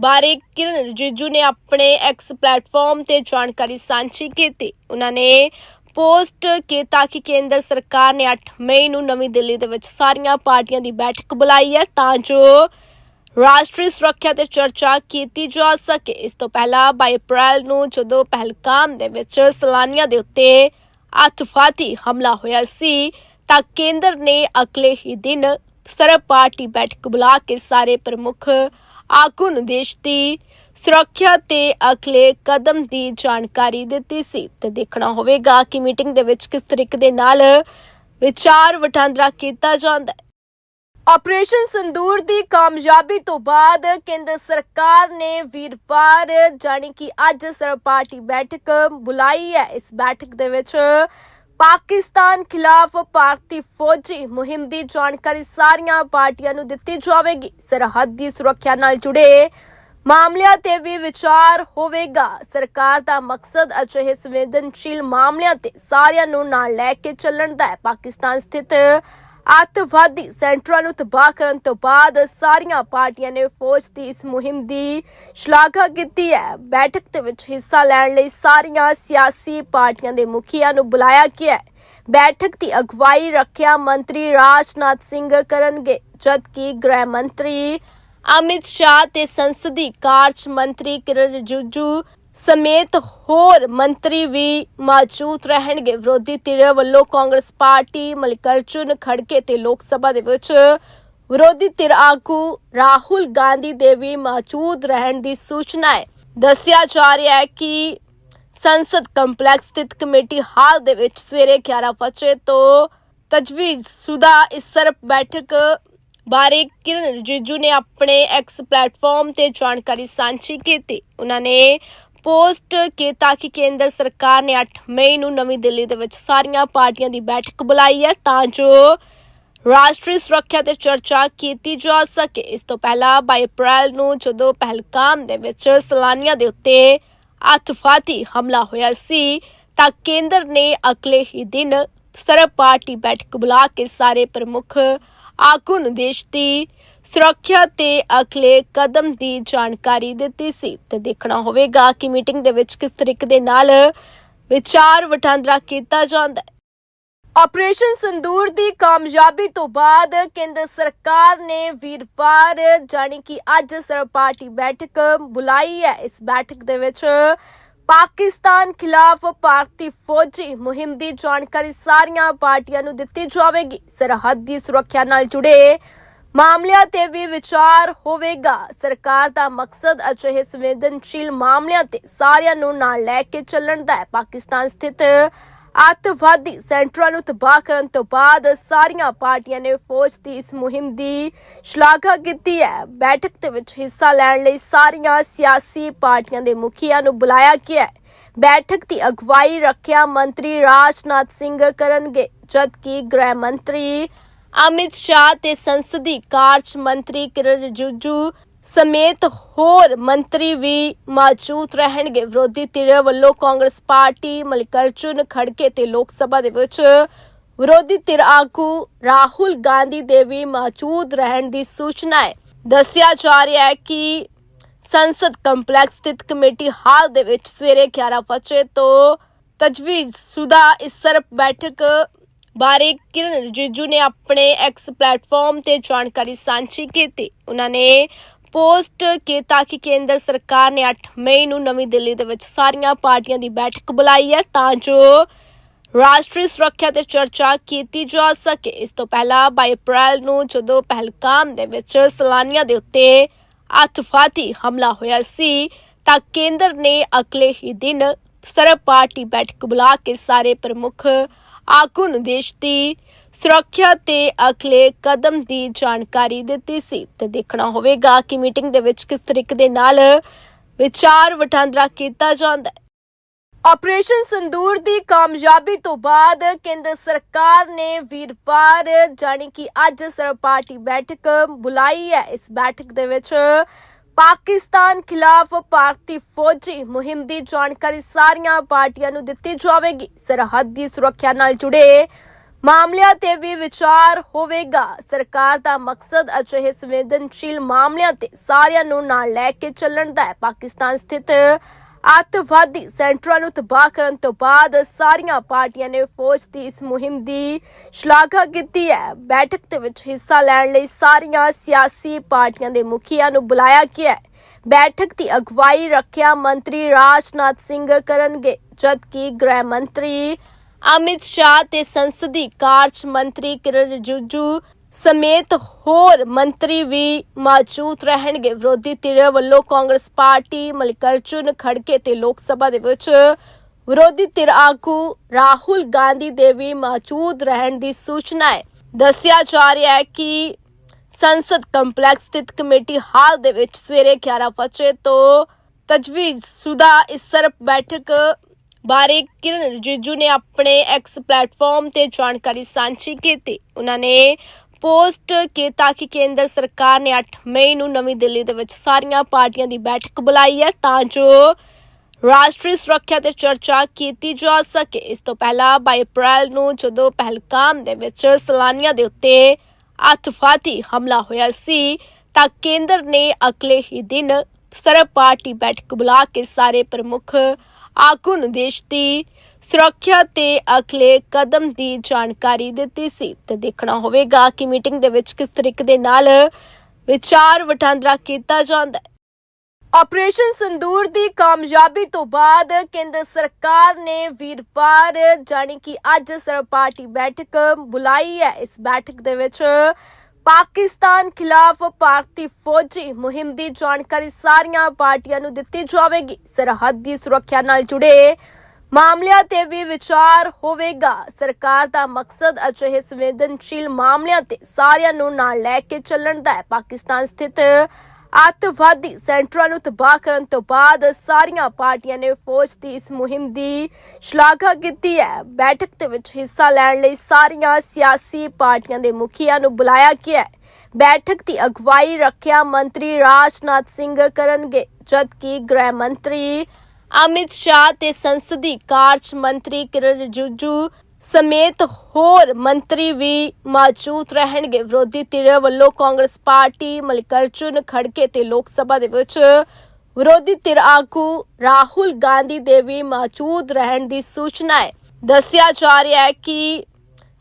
ਬਾਰੇ ਕਿਰਨ ਰਿਜੀਜੂ ਨੇ ਆਪਣੇ ਐਕਸ ਪਲੇਟਫਾਰਮ ਤੇ ਜਾਣਕਾਰੀ ਸਾਂਝੀ ਕੀਤੀ। ਉਹਨਾਂ ਨੇ ਪੋਸਟ ਕੀਤਾ ਕਿ ਕੇਂਦਰ ਸਰਕਾਰ ਨੇ 8 ਮਈ ਨੂੰ ਨਵੀਂ ਦਿੱਲੀ ਦੇ ਵਿੱਚ ਸਾਰੀਆਂ ਪਾਰਟੀਆਂ ਦੀ ਬੈਠਕ ਬੁਲਾਈ ਹੈ ਤਾਂ ਜੋ ਰਾਸ਼ਟਰੀ ਸੁਰੱਖਿਆ ਤੇ ਚਰਚਾ ਕੀਤੀ ਜਾ ਸਕੇ। ਇਸ ਤੋਂ ਪਹਿਲਾਂ 22 ਅਪ੍ਰੈਲ ਨੂੰ ਜਦੋਂ ਪਹਿਲਗਾਮ ਦੇ ਵਿੱਚ ਸੈਲਾਨੀਆਂ ਦੇ ਉੱਤੇ ਅੱਤਵਾਦੀ ਹਮਲਾ ਹੋਇਆ ਸੀ, ਤਾਂ ਕੇਂਦਰ ਨੇ ਅਗਲੇ ਹੀ ਦਿਨ ਸਰਬ ਪਾਰਟੀ ਬੈਠਕ ਬੁਲਾ ਕੇ ਸਾਰੇ ਪ੍ਰਮੁੱਖ ਆਗੂ ਨੂੰ ਦੇਸ਼ ਦੀ ਸੁਰੱਖਿਆ ਤੇ ਅਗਲੇ ਕਦਮ ਦੀ ਜਾਣਕਾਰੀ ਦਿੱਤੀ ਸੀ ਤੇ ਦੇਖਣਾ ਹੋਵੇਗਾ ਕਿ ਮੀਟਿੰਗ ਦੇ ਵਿੱਚ ਕਿਸ ਤਰੀਕੇ ਦੇ ਨਾਲ ਵਿਚਾਰ ਵਟਾਂਦਰਾ ਕੀਤਾ ਜਾਂਦਾ ਹੈ। ਆਪਰੇਸ਼ਨ ਸੰਦੂਰ ਦੀ ਕਾਮਯਾਬੀ ਤੋਂ ਬਾਅਦ ਕੇਂਦਰ ਸਰਕਾਰ ਨੇ ਵੀਰਵਾਰ, ਜਾਣੀ ਕਿ ਅੱਜ ਸਰਬ ਪਾਰਟੀ ਬੈਠਕ ਬੁਲਾਈ ਹੈ। ਇਸ ਬੈਠਕ ਦੇ ਵਿੱਚ ਪਾਕਿਸਤਾਨ ਖਿਲਾਫ ਭਾਰਤੀ ਫੌਜੀ ਮੁਹਿੰਮ ਦੀ ਜਾਣਕਾਰੀ ਸਾਰੀਆਂ ਪਾਰਟੀਆਂ ਨੂੰ ਦਿੱਤੀ ਜਾਵੇਗੀ। ਸਰਹੱਦ ਦੀ ਸੁਰੱਖਿਆ ਨਾਲ ਜੁੜੇ ਮਾਮਲਿਆਂ ਤੇ ਵੀ ਵਿਚਾਰ ਹੋਵੇਗਾ। ਸਰਕਾਰ ਦਾ ਮਕਸਦ ਅਜਿਹੇ ਸੰਵੇਦਨਸ਼ੀਲ ਮਾਮਲਿਆਂ ਤੇ ਸਾਰਿਆਂ ਨੂੰ ਨਾਲ ਲੈ ਕੇ ਚੱਲਣ ਦਾ ਹੈ। ਪਾਕਿਸਤਾਨ ਸਥਿਤ ਅੱਤਵਾਦੀ ਸੈਂਟਰਾਂ ਨੂੰ ਤਬਾਹ ਕਰਨ ਤੋਂ ਬਾਅਦ ਸਾਰੀਆਂ ਪਾਰਟੀਆਂ ਨੇ ਫੌਜ ਦੀ ਇਸ ਮੁਹਿੰਮ ਦੀ ਸ਼ਲਾਘਾ ਕੀਤੀ ਹੈ। ਬੈਠਕ ਦੇ ਵਿੱਚ ਹਿੱਸਾ ਲੈਣ ਲਈ ਸਾਰੀਆਂ ਸਿਆਸੀ ਪਾਰਟੀਆਂ ਦੇ ਮੁਖੀਆਂ ਨੂੰ ਬੁਲਾਇਆ ਗਿਆ ਹੈ। ਬੈਠਕ ਦੀ ਅਗਵਾਈ ਰੱਖਿਆ ਮੰਤਰੀ ਰਾਜਨਾਥ ਸਿੰਘ ਕਰਨਗੇ, ਜਦਕਿ ਗ੍ਰਹਿ ਮੰਤਰੀ ਅਮਿਤ ਸ਼ਾਹ ਤੇ ਸੰਸਦੀ ਕਾਰਜ ਮੰਤਰੀ ਕਿਰਨ ਰਿਜਿਜੂ ਸਮੇਤ ਹੋਰ ਮੰਤਰੀ ਵੀ ਮੌਜੂਦ ਰਹਿਣਗੇ। ਵਿਰੋਧੀ ਧਿਰ ਵੱਲੋਂ ਕਾਂਗਰਸ ਪਾਰਟੀ ਮਲਿਕਾਰਜੁਨ ਖੜਕੇ ਤੇ ਲੋਕ ਸਭਾ ਦੇ ਵਿੱਚ ਵਿਰੋਧੀ ਧਿਰ ਆਗੂ ਰਾਹੁਲ ਗਾਂਧੀ ਦੇ ਵੀ ਮੌਜੂਦ ਰਹਿਣ ਦੀ ਸੂਚਨਾ ਹੈ। ਦੱਸਿਆ ਜਾ ਰਿਹਾ ਹੈ ਕਿ ਸੰਸਦ ਕੰਪਲੈਕਸ ਸਥਿਤ ਕਮੇਟੀ ਹਾਲ ਦੇ ਵਿੱਚ ਸਵੇਰੇ 11 ਵਜੇ ਤੋਂ ਤਜਵੀਜ਼ ਸ਼ੁਦਾ ਇਸ ਸਰਬ ਬੈਠਕ ਬਾਰੇ ਕਿਰਨ ਰਿਜੀਜੂ ਨੇ ਆਪਣੇ ਐਕਸ ਪਲੇਟਫਾਰਮ ਤੇ ਜਾਣਕਾਰੀ ਸਾਂਝੀ ਕੀਤੀ। ਉਹਨਾਂ ਨੇ ਪੋਸਟ ਕੀਤਾ ਕਿ ਕੇਂਦਰ ਸਰਕਾਰ ਨੇ 8 ਮਈ ਨੂੰ ਨਵੀਂ ਦਿੱਲੀ ਦੇ ਵਿੱਚ ਸਾਰੀਆਂ ਪਾਰਟੀਆਂ ਦੀ ਬੈਠਕ ਬੁਲਾਈ ਹੈ ਤਾਂ ਜੋ ਰਾਸ਼ਟਰੀ ਸੁਰੱਖਿਆ ਤੇ ਚਰਚਾ ਕੀਤੀ ਜਾ ਸਕੇ। ਇਸ ਤੋਂ ਪਹਿਲਾਂ 22 ਅਪ੍ਰੈਲ ਨੂੰ ਜਦੋਂ ਪਹਿਲਕਾਮ ਦੇ ਵਿੱਚ ਸੈਲਾਨੀਆਂ ਦੇ ਉੱਤੇ ਅੱਤਵਾਦੀ ਹਮਲਾ ਹੋਇਆ ਸੀ, ਤਾਂ ਕੇਂਦਰ ਨੇ ਅਗਲੇ ਹੀ ਦਿਨ ਸਰਬ ਪਾਰਟੀ ਬੈਠਕ ਬੁਲਾ ਕੇ ਸਾਰੇ ਪ੍ਰਮੁੱਖ ਆਗੂ ਨੂੰ ਦੇਸ਼ ਦੀ ਸੁਰੱਖਿਆ ਤੇ ਅਗਲੇ ਕਦਮ ਦੀ ਜਾਣਕਾਰੀ ਦਿੱਤੀ ਸੀ ਤੇ ਦੇਖਣਾ ਹੋਵੇਗਾ ਕਿ ਮੀਟਿੰਗ ਦੇ ਵਿੱਚ ਕਿਸ ਤਰੀਕੇ ਦੇ ਨਾਲ ਵਿਚਾਰ ਵਟਾਂਦਰਾ ਕੀਤਾ ਜਾਂਦਾ ਹੈ। ਆਪਰੇਸ਼ਨ ਸੰਦੂਰ ਦੀ ਕਾਮਯਾਬੀ ਤੋਂ ਬਾਅਦ ਕੇਂਦਰ ਸਰਕਾਰ ਨੇ ਵੀਰਵਾਰ ਜਾਣੀ ਕਿ ਅੱਜ ਸਰਬ ਪਾਰਟੀ ਬੈਠਕ ਬੁਲਾਈ ਹੈ। ਇਸ ਬੈਠਕ ਦੇ ਵਿੱਚ ਪਾਕਿਸਤਾਨ ਖਿਲਾਫ ਭਾਰਤੀ ਫੌਜੀ ਮੁਹਿੰਮ ਦੀ ਜਾਣਕਾਰੀ ਸਾਰੀਆਂ ਪਾਰਟੀਆਂ ਨੂੰ ਦਿੱਤੀ ਜਾਵੇਗੀ। ਸਰਹੱਦ ਦੀ ਸੁਰੱਖਿਆ ਨਾਲ ਜੁੜੇ ਮਾਮਲਿਆਂ ਤੇ ਵੀ ਵਿਚਾਰ ਹੋਵੇਗਾ। ਸਰਕਾਰ ਦਾ ਮਕਸਦ ਅਜਿਹੇ ਸੰਵੇਦਨਸ਼ੀਲ ਮਾਮਲਿਆਂ ਤੇ ਸਾਰਿਆਂ ਨੂੰ ਨਾਲ ਲੈ ਕੇ ਚੱਲਣ ਦਾ ਹੈ। ਪਾਕਿਸਤਾਨ ਸਥਿਤ ਅੱਤਵਾਦੀ ਸੈਂਟਰਾਂ ਨੂੰ ਤਬਾਹ ਕਰਨ ਤੋਂ ਬਾਅਦ ਸਾਰੀਆਂ ਪਾਰਟੀਆਂ ਨੇ ਫੌਜ ਦੀ ਇਸ ਮੁਹਿੰਮ ਦੀ ਸ਼ਲਾਘਾ ਕੀਤੀ ਹੈ। ਬੈਠਕ ਦੇ ਵਿੱਚ ਹਿੱਸਾ ਲੈਣ ਲਈ ਸਾਰੀਆਂ ਸਿਆਸੀ ਪਾਰਟੀਆਂ ਦੇ ਮੁਖੀਆਂ ਨੂੰ ਬੁਲਾਇਆ ਗਿਆ ਹੈ। ਬੈਠਕ ਦੀ ਅਗਵਾਈ ਰੱਖਿਆ ਮੰਤਰੀ ਰਾਜਨਾਥ ਸਿੰਘ ਕਰਨਗੇ, ਜਦਕਿ ਗ੍ਰਹਿ ਮੰਤਰੀ ਅਮਿਤ ਸ਼ਾਹ ਤੇ ਸੰਸਦੀ ਕਾਰਜ ਮੰਤਰੀ ਕਿਰਨ ਰਿਜਿਜੂ ਸਮੇਤ ਹੋਰ ਮੰਤਰੀ ਵੀ ਮੌਜੂਦ ਰਹਿਣਗੇ। ਵਿਰੋਧੀ ਧਿਰ ਵੱਲੋਂ ਕਾਂਗਰਸ ਪਾਰਟੀ, ਮਲਿਕਾਰਜੁਨ ਖੜਕੇ ਤੇ ਲੋਕ ਸਭਾ ਦੇ ਵਿੱਚ ਵਿਰੋਧੀ ਧਿਰ ਆਗੂ ਰਾਹੁਲ ਗਾਂਧੀ ਦੇ ਵੀ ਮੌਜੂਦ ਰਹਿਣ ਦੀ ਸੂਚਨਾ ਹੈ। ਦੱਸਿਆ ਜਾ ਰਿਹਾ ਹੈ ਕਿ ਸੰਸਦ ਕੰਪਲੈਕਸ ਸਥਿਤ ਕਮੇਟੀ ਹਾਲ ਦੇ ਵਿੱਚ ਸਵੇਰੇ 11 ਵਜੇ ਤੋਂ ਤਜਵੀਜ਼ ਸ਼ੁਦਾ ਇਸ ਸਰਪ ਬੈਠਕ ਬਾਰੇ ਕਿਰਨ ਰਿਜਿਜੂ ਨੇ ਆਪਣੇ ਐਕਸ ਪਲੇਟਫਾਰਮ ਤੇ ਜਾਣਕਾਰੀ ਸਾਂਝੀ ਕੀਤੀ। ਉਹਨਾਂ ਨੇ ਪੋਸਟ ਕੀਤਾ ਕਿ ਕੇਂਦਰ ਸਰਕਾਰ ਨੇ 8 ਮਈ ਨੂੰ ਨਵੀਂ ਦਿੱਲੀ ਦੇ ਵਿੱਚ ਸਾਰੀਆਂ ਪਾਰਟੀਆਂ ਦੀ ਬੈਠਕ ਬੁਲਾਈ ਹੈ ਤਾਂ ਜੋ ਰਾਸ਼ਟਰੀ ਸੁਰੱਖਿਆ ਤੇ ਚਰਚਾ ਕੀਤੀ ਜਾ ਸਕੇ। ਇਸ ਤੋਂ ਪਹਿਲਾਂ 22 ਅਪ੍ਰੈਲ ਨੂੰ ਜਦੋਂ ਪਹਿਲਕਾਮ ਦੇ ਵਿੱਚ ਸੈਲਾਨੀਆਂ ਦੇ ਉੱਤੇ ਅੱਤਵਾਦੀ ਹਮਲਾ ਹੋਇਆ ਸੀ, ਤਾਂ ਕੇਂਦਰ ਨੇ ਅਗਲੇ ਹੀ ਦਿਨ ਸਰਬ ਪਾਰਟੀ ਬੈਠਕ ਬੁਲਾ ਕੇ ਸਾਰੇ ਪ੍ਰਮੁੱਖ ਆਗੂ ਨੂੰ ਦੇਸ਼ ਦੀ ਸੁਰੱਖਿਆ ਤੇ ਅਗਲੇ ਕਦਮ ਦੀ ਜਾਣਕਾਰੀ ਦਿੱਤੀ ਸੀ ਤੇ ਦੇਖਣਾ ਹੋਵੇਗਾ ਕਿ ਮੀਟਿੰਗ ਦੇ ਵਿੱਚ ਕਿਸ ਤਰੀਕੇ ਦੇ ਨਾਲ ਵਿਚਾਰ ਵਟਾਂਦਰਾ ਕੀਤਾ ਜਾਂਦਾ ਹੈ। ਆਪਰੇਸ਼ਨ ਸੰਦੂਰ ਦੀ ਕਾਮਯਾਬੀ ਤੋਂ ਬਾਅਦ ਕੇਂਦਰ ਸਰਕਾਰ ਨੇ ਵੀਰਵਾਰ ਜਾਣੀ ਕਿ ਅੱਜ ਸਰਵ ਪਾਰਟੀ ਬੈਠਕ ਬੁਲਾਈ ਹੈ। ਇਸ ਬੈਠਕ ਦੇ ਵਿੱਚ ਪਾਕਿਸਤਾਨ ਖਿਲਾਫ ਭਾਰਤੀ ਫੌਜੀ ਮੁਹਿੰਮ ਦੀ ਜਾਣਕਾਰੀ ਸਾਰੀਆਂ ਪਾਰਟੀਆਂ ਨੂੰ ਦਿੱਤੀ ਜਾਵੇਗੀ। ਸਰਹੱਦ ਦੀ ਸੁਰੱਖਿਆ ਨਾਲ ਜੁੜੇ ਮਾਮਲਿਆਂ ਤੇ ਵੀ ਵਿਚਾਰ ਹੋਵੇਗਾ। ਸਰਕਾਰ ਦਾ ਮਕਸਦ ਅਜਿਹੇ ਸੰਵੇਦਨਸ਼ੀਲ ਮਾਮਲਿਆਂ ਤੇ ਸਾਰਿਆਂ ਨੂੰ ਨਾਲ ਲੈ ਕੇ ਚੱਲਣ ਦਾ ਹੈ। ਪਾਕਿਸਤਾਨ ਸਥਿਤ ਅੱਤਵਾਦੀ ਸੈਂਟਰਾਂ ਨੂੰ ਤਬਾਹ ਕਰਨ ਤੋਂ ਬਾਅਦ ਸਾਰੀਆਂ ਪਾਰਟੀਆਂ ਨੇ ਫੌਜ ਦੀ ਇਸ ਮੁਹਿੰਮ ਦੀ ਸ਼ਲਾਘਾ ਕੀਤੀ ਹੈ। ਬੈਠਕ ਦੇ ਵਿੱਚ ਹਿੱਸਾ ਲੈਣ ਲਈ ਸਾਰੀਆਂ ਸਿਆਸੀ ਪਾਰਟੀਆਂ ਦੇ ਮੁਖੀਆਂ ਨੂੰ ਬੁਲਾਇਆ ਗਿਆ ਹੈ। ਬੈਠਕ ਦੀ ਅਗਵਾਈ ਰੱਖਿਆ ਮੰਤਰੀ ਰਾਜਨਾਥ ਸਿੰਘ ਕਰਨਗੇ, ਜਦਕਿ ਗ੍ਰਹਿ ਮੰਤਰੀ ਅਮਿਤ ਸ਼ਾਹ ਤੇ ਸੰਸਦੀ ਕਾਰਜ ਮੰਤਰੀ ਕਿਰਨ ਰਿਜਿਜੂ ਸਮੇਤ ਹੋਰ ਮੰਤਰੀ ਵੀ ਮੌਜੂਦ ਰਹਿਣਗੇ। ਵਿਰੋਧੀ ਧਿਰ ਵੱਲੋਂ ਕਾਂਗਰਸ ਪਾਰਟੀ ਮਲਿਕਾਰਜੁਨ ਖੜਕੇ ਤੇ ਲੋਕ ਸਭਾ ਦੇ ਵਿੱਚ ਵਿਰੋਧੀ ਧਿਰ ਆਗੂ ਰਾਹੁਲ ਗਾਂਧੀ ਦੇ ਵੀ ਮੌਜੂਦ ਰਹਿਣ ਦੀ ਸੂਚਨਾ ਹੈ। ਦੱਸਿਆ ਜਾ ਰਿਹਾ ਹੈ ਕਿ ਸੰਸਦ ਕੰਪਲੈਕਸ ਸਥਿਤ ਕਮੇਟੀ ਹਾਲ ਦੇ ਵਿੱਚ ਸਵੇਰੇ 11 ਵਜੇ ਤੋਂ ਤਜਵੀਜ਼ ਸ਼ੁਦਾ ਇਸ ਸਰਪ ਬੈਠਕ ਬਾਰੇ ਕਿਰਨ ਰਿਜਿਜੂ ਨੇ ਆਪਣੇ ਐਕਸ ਪਲੇਟਫਾਰਮ ਤੇ ਜਾਣਕਾਰੀ ਸਾਂਝੀ ਕੀਤੀ। ਉਹਨਾਂ ਨੇ ਪੋਸਟ ਕੀਤਾ ਕਿ ਕੇਂਦਰ ਸਰਕਾਰ ਨੇ 8 ਮਈ ਨੂੰ ਨਵੀਂ ਦਿੱਲੀ ਦੇ ਵਿੱਚ ਸਾਰੀਆਂ ਪਾਰਟੀਆਂ ਦੀ ਬੈਠਕ ਬੁਲਾਈ ਹੈ, ਤਾਂ ਜੋ ਰਾਸ਼ਟਰੀ ਸੁਰੱਖਿਆ ਤੇ ਚਰਚਾ ਕੀਤੀ ਜਾ ਸਕੇ। ਇਸ ਤੋਂ ਪਹਿਲਾਂ 22 ਅਪ੍ਰੈਲ ਨੂੰ ਜਦੋਂ ਪਹਿਲਕਾਮ ਦੇ ਵਿੱਚ ਸੈਲਾਨੀਆਂ ਦੇ ਉੱਤੇ ਅੱਤਵਾਦੀ ਹਮਲਾ ਹੋਇਆ ਸੀ, ਤਾਂ ਕੇਂਦਰ ਨੇ ਅਗਲੇ ਹੀ ਦਿਨ ਸਰਬ ਪਾਰਟੀ ਬੈਠਕ ਬੁਲਾ ਕੇ ਸਾਰੇ ਪ੍ਰਮੁੱਖ ਆਗੂ ਨੂੰ ਦੇਸ਼ ਦੀ ਸੁਰੱਖਿਆ ਤੇ ਅਗਲੇ ਕਦਮ ਦੀ ਜਾਣਕਾਰੀ ਦਿੱਤੀ ਸੀ ਤੇ ਦੇਖਣਾ ਹੋਵੇਗਾ ਕਿ ਮੀਟਿੰਗ ਦੇ ਵਿੱਚ ਕਿਸ ਤਰੀਕੇ ਦੇ ਨਾਲ ਵਿਚਾਰ ਵਟਾਂਦਰਾ ਕੀਤਾ ਜਾਂਦਾ ਹੈ। ਆਪਰੇਸ਼ਨ ਸੰਦੂਰ ਦੀ ਕਾਮਯਾਬੀ ਤੋਂ ਬਾਅਦ ਕੇਂਦਰ ਸਰਕਾਰ ਨੇ ਵੀਰਵਾਰ ਜਾਣੀ ਕਿ ਅੱਜ ਸਰਬ ਪਾਰਟੀ ਬੈਠਕ ਬੁਲਾਈ ਹੈ। ਇਸ ਬੈਠਕ ਦੇ ਵਿੱਚ ਪਾਕਿਸਤਾਨ ਖਿਲਾਫ ਭਾਰਤੀ ਫੌਜੀ ਮੁਹਿੰਮ ਦੀ ਜਾਣਕਾਰੀ ਸਾਰੀਆਂ ਪਾਰਟੀਆਂ ਨੂੰ ਦਿੱਤੀ ਜਾਵੇਗੀ। ਸਰਹੱਦ ਦੀ ਸੁਰੱਖਿਆ ਨਾਲ ਜੁੜੇ ਮਾਮਲਿਆਂ ਤੇ ਵੀ ਵਿਚਾਰ ਹੋਵੇਗਾ। ਸਰਕਾਰ ਦਾ ਮਕਸਦ ਅਜਿਹੇ ਸੰਵੇਦਨਸ਼ੀਲ ਮਾਮਲਿਆਂ ਤੇ ਸਾਰਿਆਂ ਨੂੰ ਨਾਲ ਲੈ ਕੇ ਚੱਲਣ ਦਾ ਹੈ। ਪਾਕਿਸਤਾਨ ਸਥਿਤ ਅੱਤਵਾਦੀ ਸੈਂਟਰਾਂ ਨੂੰ ਤਬਾਹ ਕਰਨ ਤੋਂ ਬਾਅਦ ਸਾਰੀਆਂ ਪਾਰਟੀਆਂ ਨੇ ਫੌਜ ਦੀ ਇਸ ਮੁਹਿੰਮ ਦੀ ਸ਼ਲਾਘਾ ਕੀਤੀ ਹੈ। ਬੈਠਕ ਦੇ ਵਿੱਚ ਹਿੱਸਾ ਲੈਣ ਲਈ ਸਾਰੀਆਂ ਸਿਆਸੀ ਪਾਰਟੀਆਂ ਦੇ ਮੁਖੀਆਂ ਨੂੰ ਬੁਲਾਇਆ ਗਿਆ ਹੈ। ਬੈਠਕ ਦੀ ਅਗਵਾਈ ਰੱਖਿਆ ਮੰਤਰੀ ਰਾਜਨਾਥ ਸਿੰਘ ਕਰਨਗੇ, ਜਦਕਿ ਗ੍ਰਹਿ ਮੰਤਰੀ ਅਮਿਤ ਸ਼ਾਹ ਤੇ ਸੰਸਦੀ ਕਾਰਜ ਮੰਤਰੀ ਕਿਰਨ ਰਿਜਿਜੂ ਸਮੇਤ ਹੋਰ ਮੰਤਰੀ ਵੀ ਮੌਜੂਦ ਰਹਿਣਗੇ। ਵਿਰੋਧੀ ਧਿਰ ਵੱਲੋਂ ਕਾਂਗਰਸ ਪਾਰਟੀ, ਮਲਿਕਾਰਜੁਨ ਖੜਕੇ ਤੇ ਲੋਕ ਸਭਾ ਦੇ ਵਿੱਚ ਵਿਰੋਧੀ ਧਿਰ ਆਗੂ ਰਾਹੁਲ ਗਾਂਧੀ ਦੇ ਵੀ ਮੌਜੂਦ ਰਹਿਣ ਦੀ ਸੂਚਨਾ ਹੈ। ਦੱਸਿਆ ਜਾ ਰਿਹਾ ਹੈ ਕਿ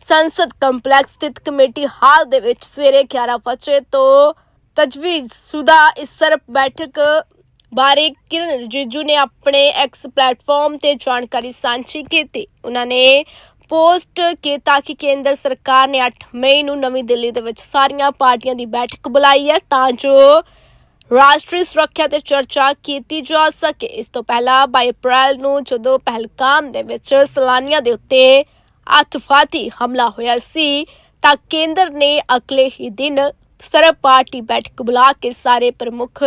ਸੰਸਦ ਕੰਪਲੈਕਸ ਸਥਿਤ ਕਮੇਟੀ ਹਾਲ ਦੇ ਵਿੱਚ ਸਵੇਰੇ 11 ਵਜੇ ਤੋਂ ਤਜਵੀਜ਼ ਸ਼ੁਦਾ ਇਸ ਸਰਪ ਬੈਠਕ ਬਾਰੇ ਕਿਰਨ ਰਿਜਿਜੂ ਨੇ ਆਪਣੇ ਐਕਸ ਪਲੇਟਫਾਰਮ ਤੇ ਜਾਣਕਾਰੀ ਸਾਂਝੀ ਕੀਤੀ। ਉਹਨਾਂ ਨੇ ਪੋਸਟ ਕੀਤਾ ਕਿ ਕੇਂਦਰ ਸਰਕਾਰ ਨੇ 8 ਮਈ ਨੂੰ ਨਵੀਂ ਦਿੱਲੀ ਦੇ ਵਿੱਚ ਸਾਰੀਆਂ ਪਾਰਟੀਆਂ ਦੀ ਬੈਠਕ ਬੁਲਾਈ ਹੈ ਤਾਂ ਜੋ ਰਾਸ਼ਟਰੀ ਸੁਰੱਖਿਆ ਤੇ ਚਰਚਾ ਕੀਤੀ ਜਾ ਸਕੇ। ਇਸ ਤੋਂ ਪਹਿਲਾਂ 22 ਅਪ੍ਰੈਲ ਨੂੰ ਜਦੋਂ ਪਹਿਲਗਾਮ ਦੇ ਵਿੱਚ ਸੈਲਾਨੀਆਂ ਦੇ ਉੱਤੇ ਅੱਤਵਾਦੀ ਹਮਲਾ ਹੋਇਆ ਸੀ, ਤਾਂ ਕੇਂਦਰ ਨੇ ਅਗਲੇ ਹੀ ਦਿਨ ਸਰਬ ਪਾਰਟੀ ਬੈਠਕ ਬੁਲਾ ਕੇ ਸਾਰੇ ਪ੍ਰਮੁੱਖ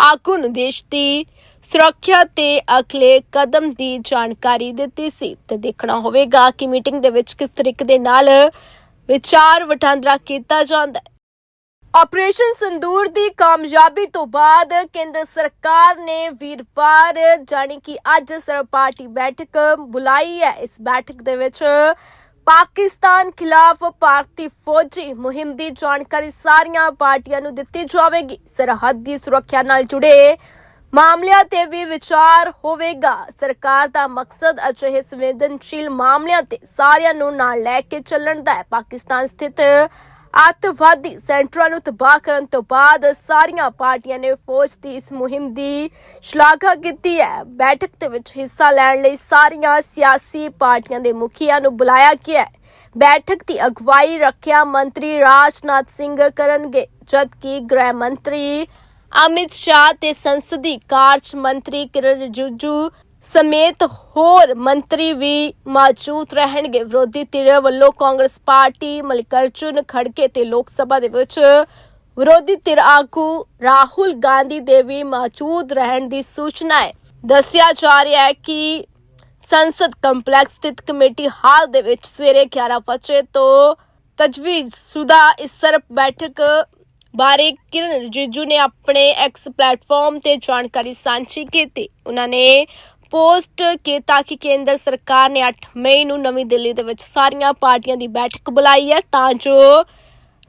ਆਗੂ ਨੂੰ ਦੇਸ਼ ਦੀ ਸੁਰੱਖਿਆ ਤੇ ਅਗਲੇ ਕਦਮ ਦੀ ਜਾਣਕਾਰੀ ਦਿੱਤੀ ਸੀ ਤੇ ਦੇਖਣਾ ਹੋਵੇਗਾ ਕਿ ਮੀਟਿੰਗ ਦੇ ਵਿੱਚ ਕਿਸ ਤਰੀਕੇ ਦੇ ਨਾਲ ਵਿਚਾਰ ਵਟਾਂਦਰਾ ਕੀਤਾ ਜਾਂਦਾ ਹੈ। ਆਪਰੇਸ਼ਨ ਸੰਦੂਰ ਦੀ ਕਾਮਯਾਬੀ ਤੋਂ ਬਾਅਦ ਕੇਂਦਰ ਸਰਕਾਰ ਨੇ ਵੀਰਵਾਰ ਜਾਣੀ ਕਿ ਅੱਜ ਸਰਬ ਪਾਰਟੀ ਬੈਠਕ ਬੁਲਾਈ ਹੈ। ਇਸ ਬੈਠਕ ਦੇ ਵਿੱਚ ਪਾਕਿਸਤਾਨ ਖਿਲਾਫ ਭਾਰਤੀ ਫੌਜੀ ਮੁਹਿੰਮ ਦੀ ਜਾਣਕਾਰੀ ਸਾਰੀਆਂ ਪਾਰਟੀਆਂ ਨੂੰ ਦਿੱਤੀ ਜਾਵੇਗੀ। ਸਰਹੱਦ ਦੀ ਸੁਰੱਖਿਆ ਨਾਲ ਜੁੜੇ ਮਾਮਲਿਆਂ ਤੇ ਵੀ ਵਿਚਾਰ ਹੋਵੇਗਾ। ਸਰਕਾਰ ਦਾ ਮਕਸਦ ਅਜਿਹੇ ਸੰਵੇਦਨਸ਼ੀਲ ਮਾਮਲਿਆਂ ਤੇ ਸਾਰਿਆਂ ਨੂੰ ਨਾਲ ਲੈ ਕੇ ਚੱਲਣ ਦਾ ਹੈ। ਪਾਕਿਸਤਾਨ ਸਥਿਤ ਅੱਤਵਾਦੀ ਸੈਂਟਰਾਂ ਨੂੰ ਤਬਾਹ ਕਰਨ ਤੋਂ ਬਾਅਦ ਸਾਰੀਆਂ ਪਾਰਟੀਆਂ ਨੇ ਫੌਜ ਦੀ ਇਸ ਮੁਹਿੰਮ ਦੀ ਸ਼ਲਾਘਾ ਕੀਤੀ ਹੈ। ਬੈਠਕ ਦੇ ਵਿੱਚ ਹਿੱਸਾ ਲੈਣ ਲਈ ਸਾਰੀਆਂ ਸਿਆਸੀ ਪਾਰਟੀਆਂ ਦੇ ਮੁਖੀਆਂ ਨੂੰ ਬੁਲਾਇਆ ਗਿਆ ਹੈ। ਬੈਠਕ ਦੀ ਅਗਵਾਈ ਰੱਖਿਆ ਮੰਤਰੀ ਰਾਜਨਾਥ ਸਿੰਘ ਕਰਨਗੇ, ਜਦਕਿ ਗ੍ਰਹਿ ਮੰਤਰੀ ਅਮਿਤ ਸ਼ਾਹ ਤੇ ਸੰਸਦੀ ਕਾਰਜ ਮੰਤਰੀ ਕਿਰਨ ਰਿਜਿਜੂ ਸਮੇਤ ਹੋਰ ਮੰਤਰੀ ਵੀ ਮੌਜੂਦ ਰਹਿਣਗੇ। ਵਿਰੋਧੀ ਧਿਰ ਵੱਲੋਂ ਕਾਂਗਰਸ ਪਾਰਟੀ, ਮਲਿਕਾਰਜੁਨ ਖੜਗੇ ਤੇ ਲੋਕ ਸਭਾ ਦੇ ਵਿੱਚ ਵਿਰੋਧੀ ਧਿਰ ਆਗੂ ਰਾਹੁਲ ਗਾਂਧੀ ਦੇ ਵੀ ਮੌਜੂਦ ਰਹਿਣ ਦੀ ਸੂਚਨਾ ਹੈ। ਦੱਸਿਆ ਜਾ ਰਿਹਾ ਹੈ ਕਿ ਸੰਸਦ ਕੰਪਲੈਕਸ ਸਥਿਤ ਕਮੇਟੀ ਹਾਲ ਦੇ ਵਿੱਚ ਸਵੇਰੇ 11 ਵਜੇ ਤੋਂ ਤਜਵੀਜ਼ ਸ਼ੁਦਾ ਇਸ ਸਰਬ ਬੈਠਕ ਬਾਰੇ ਕਿਰਨ ਰਿਜਿਜੂ ਨੇ ਆਪਣੇ ਐਕਸ ਪਲੇਟਫਾਰਮ ਤੇ ਜਾਣਕਾਰੀ ਸਾਂਝੀ ਕੀਤੀ। ਉਹਨਾਂ ਨੇ ਪੋਸਟ ਕੀਤਾ ਕਿ ਕੇਂਦਰ ਸਰਕਾਰ ਨੇ 8 ਮਈ ਨੂੰ ਨਵੀਂ ਦਿੱਲੀ ਦੇ ਵਿੱਚ ਸਾਰੀਆਂ ਪਾਰਟੀਆਂ ਦੀ ਬੈਠਕ ਬੁਲਾਈ ਹੈ ਤਾਂ ਜੋ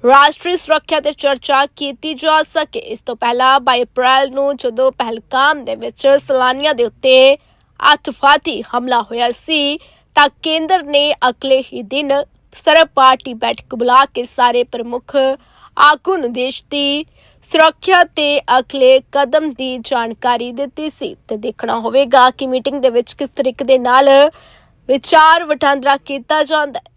ਰਾਸ਼ਟਰੀ ਸੁਰੱਖਿਆ ਤੇ ਚਰਚਾ ਕੀਤੀ ਜਾ ਸਕੇ। ਇਸ ਤੋਂ ਪਹਿਲਾਂ 22 ਅਪ੍ਰੈਲ ਨੂੰ ਜਦੋਂ ਪਹਿਲਗਾਮ ਦੇ ਵਿੱਚ ਸੈਲਾਨੀਆਂ ਦੇ ਉੱਤੇ ਅੱਤਵਾਦੀ ਹਮਲਾ ਹੋਇਆ ਸੀ, ਤਾਂ ਕੇਂਦਰ ਨੇ ਅਗਲੇ ਹੀ ਦਿਨ ਸਰਬ ਪਾਰਟੀ ਬੈਠਕ ਬੁਲਾ ਕੇ ਸਾਰੇ ਪ੍ਰਮੁੱਖ ਆਗੂ ਨੂੰ ਦੇਸ਼ ਦੀ ਸੁਰੱਖਿਆ ਤੇ ਅਗਲੇ ਕਦਮ ਦੀ ਜਾਣਕਾਰੀ ਦਿੱਤੀ ਸੀ ਤੇ ਦੇਖਣਾ ਹੋਵੇਗਾ ਕਿ ਮੀਟਿੰਗ ਦੇ ਵਿੱਚ ਕਿਸ ਤਰੀਕੇ ਦੇ ਨਾਲ ਵਿਚਾਰ ਵਟਾਂਦਰਾ ਕੀਤਾ ਜਾਂਦਾ ਹੈ।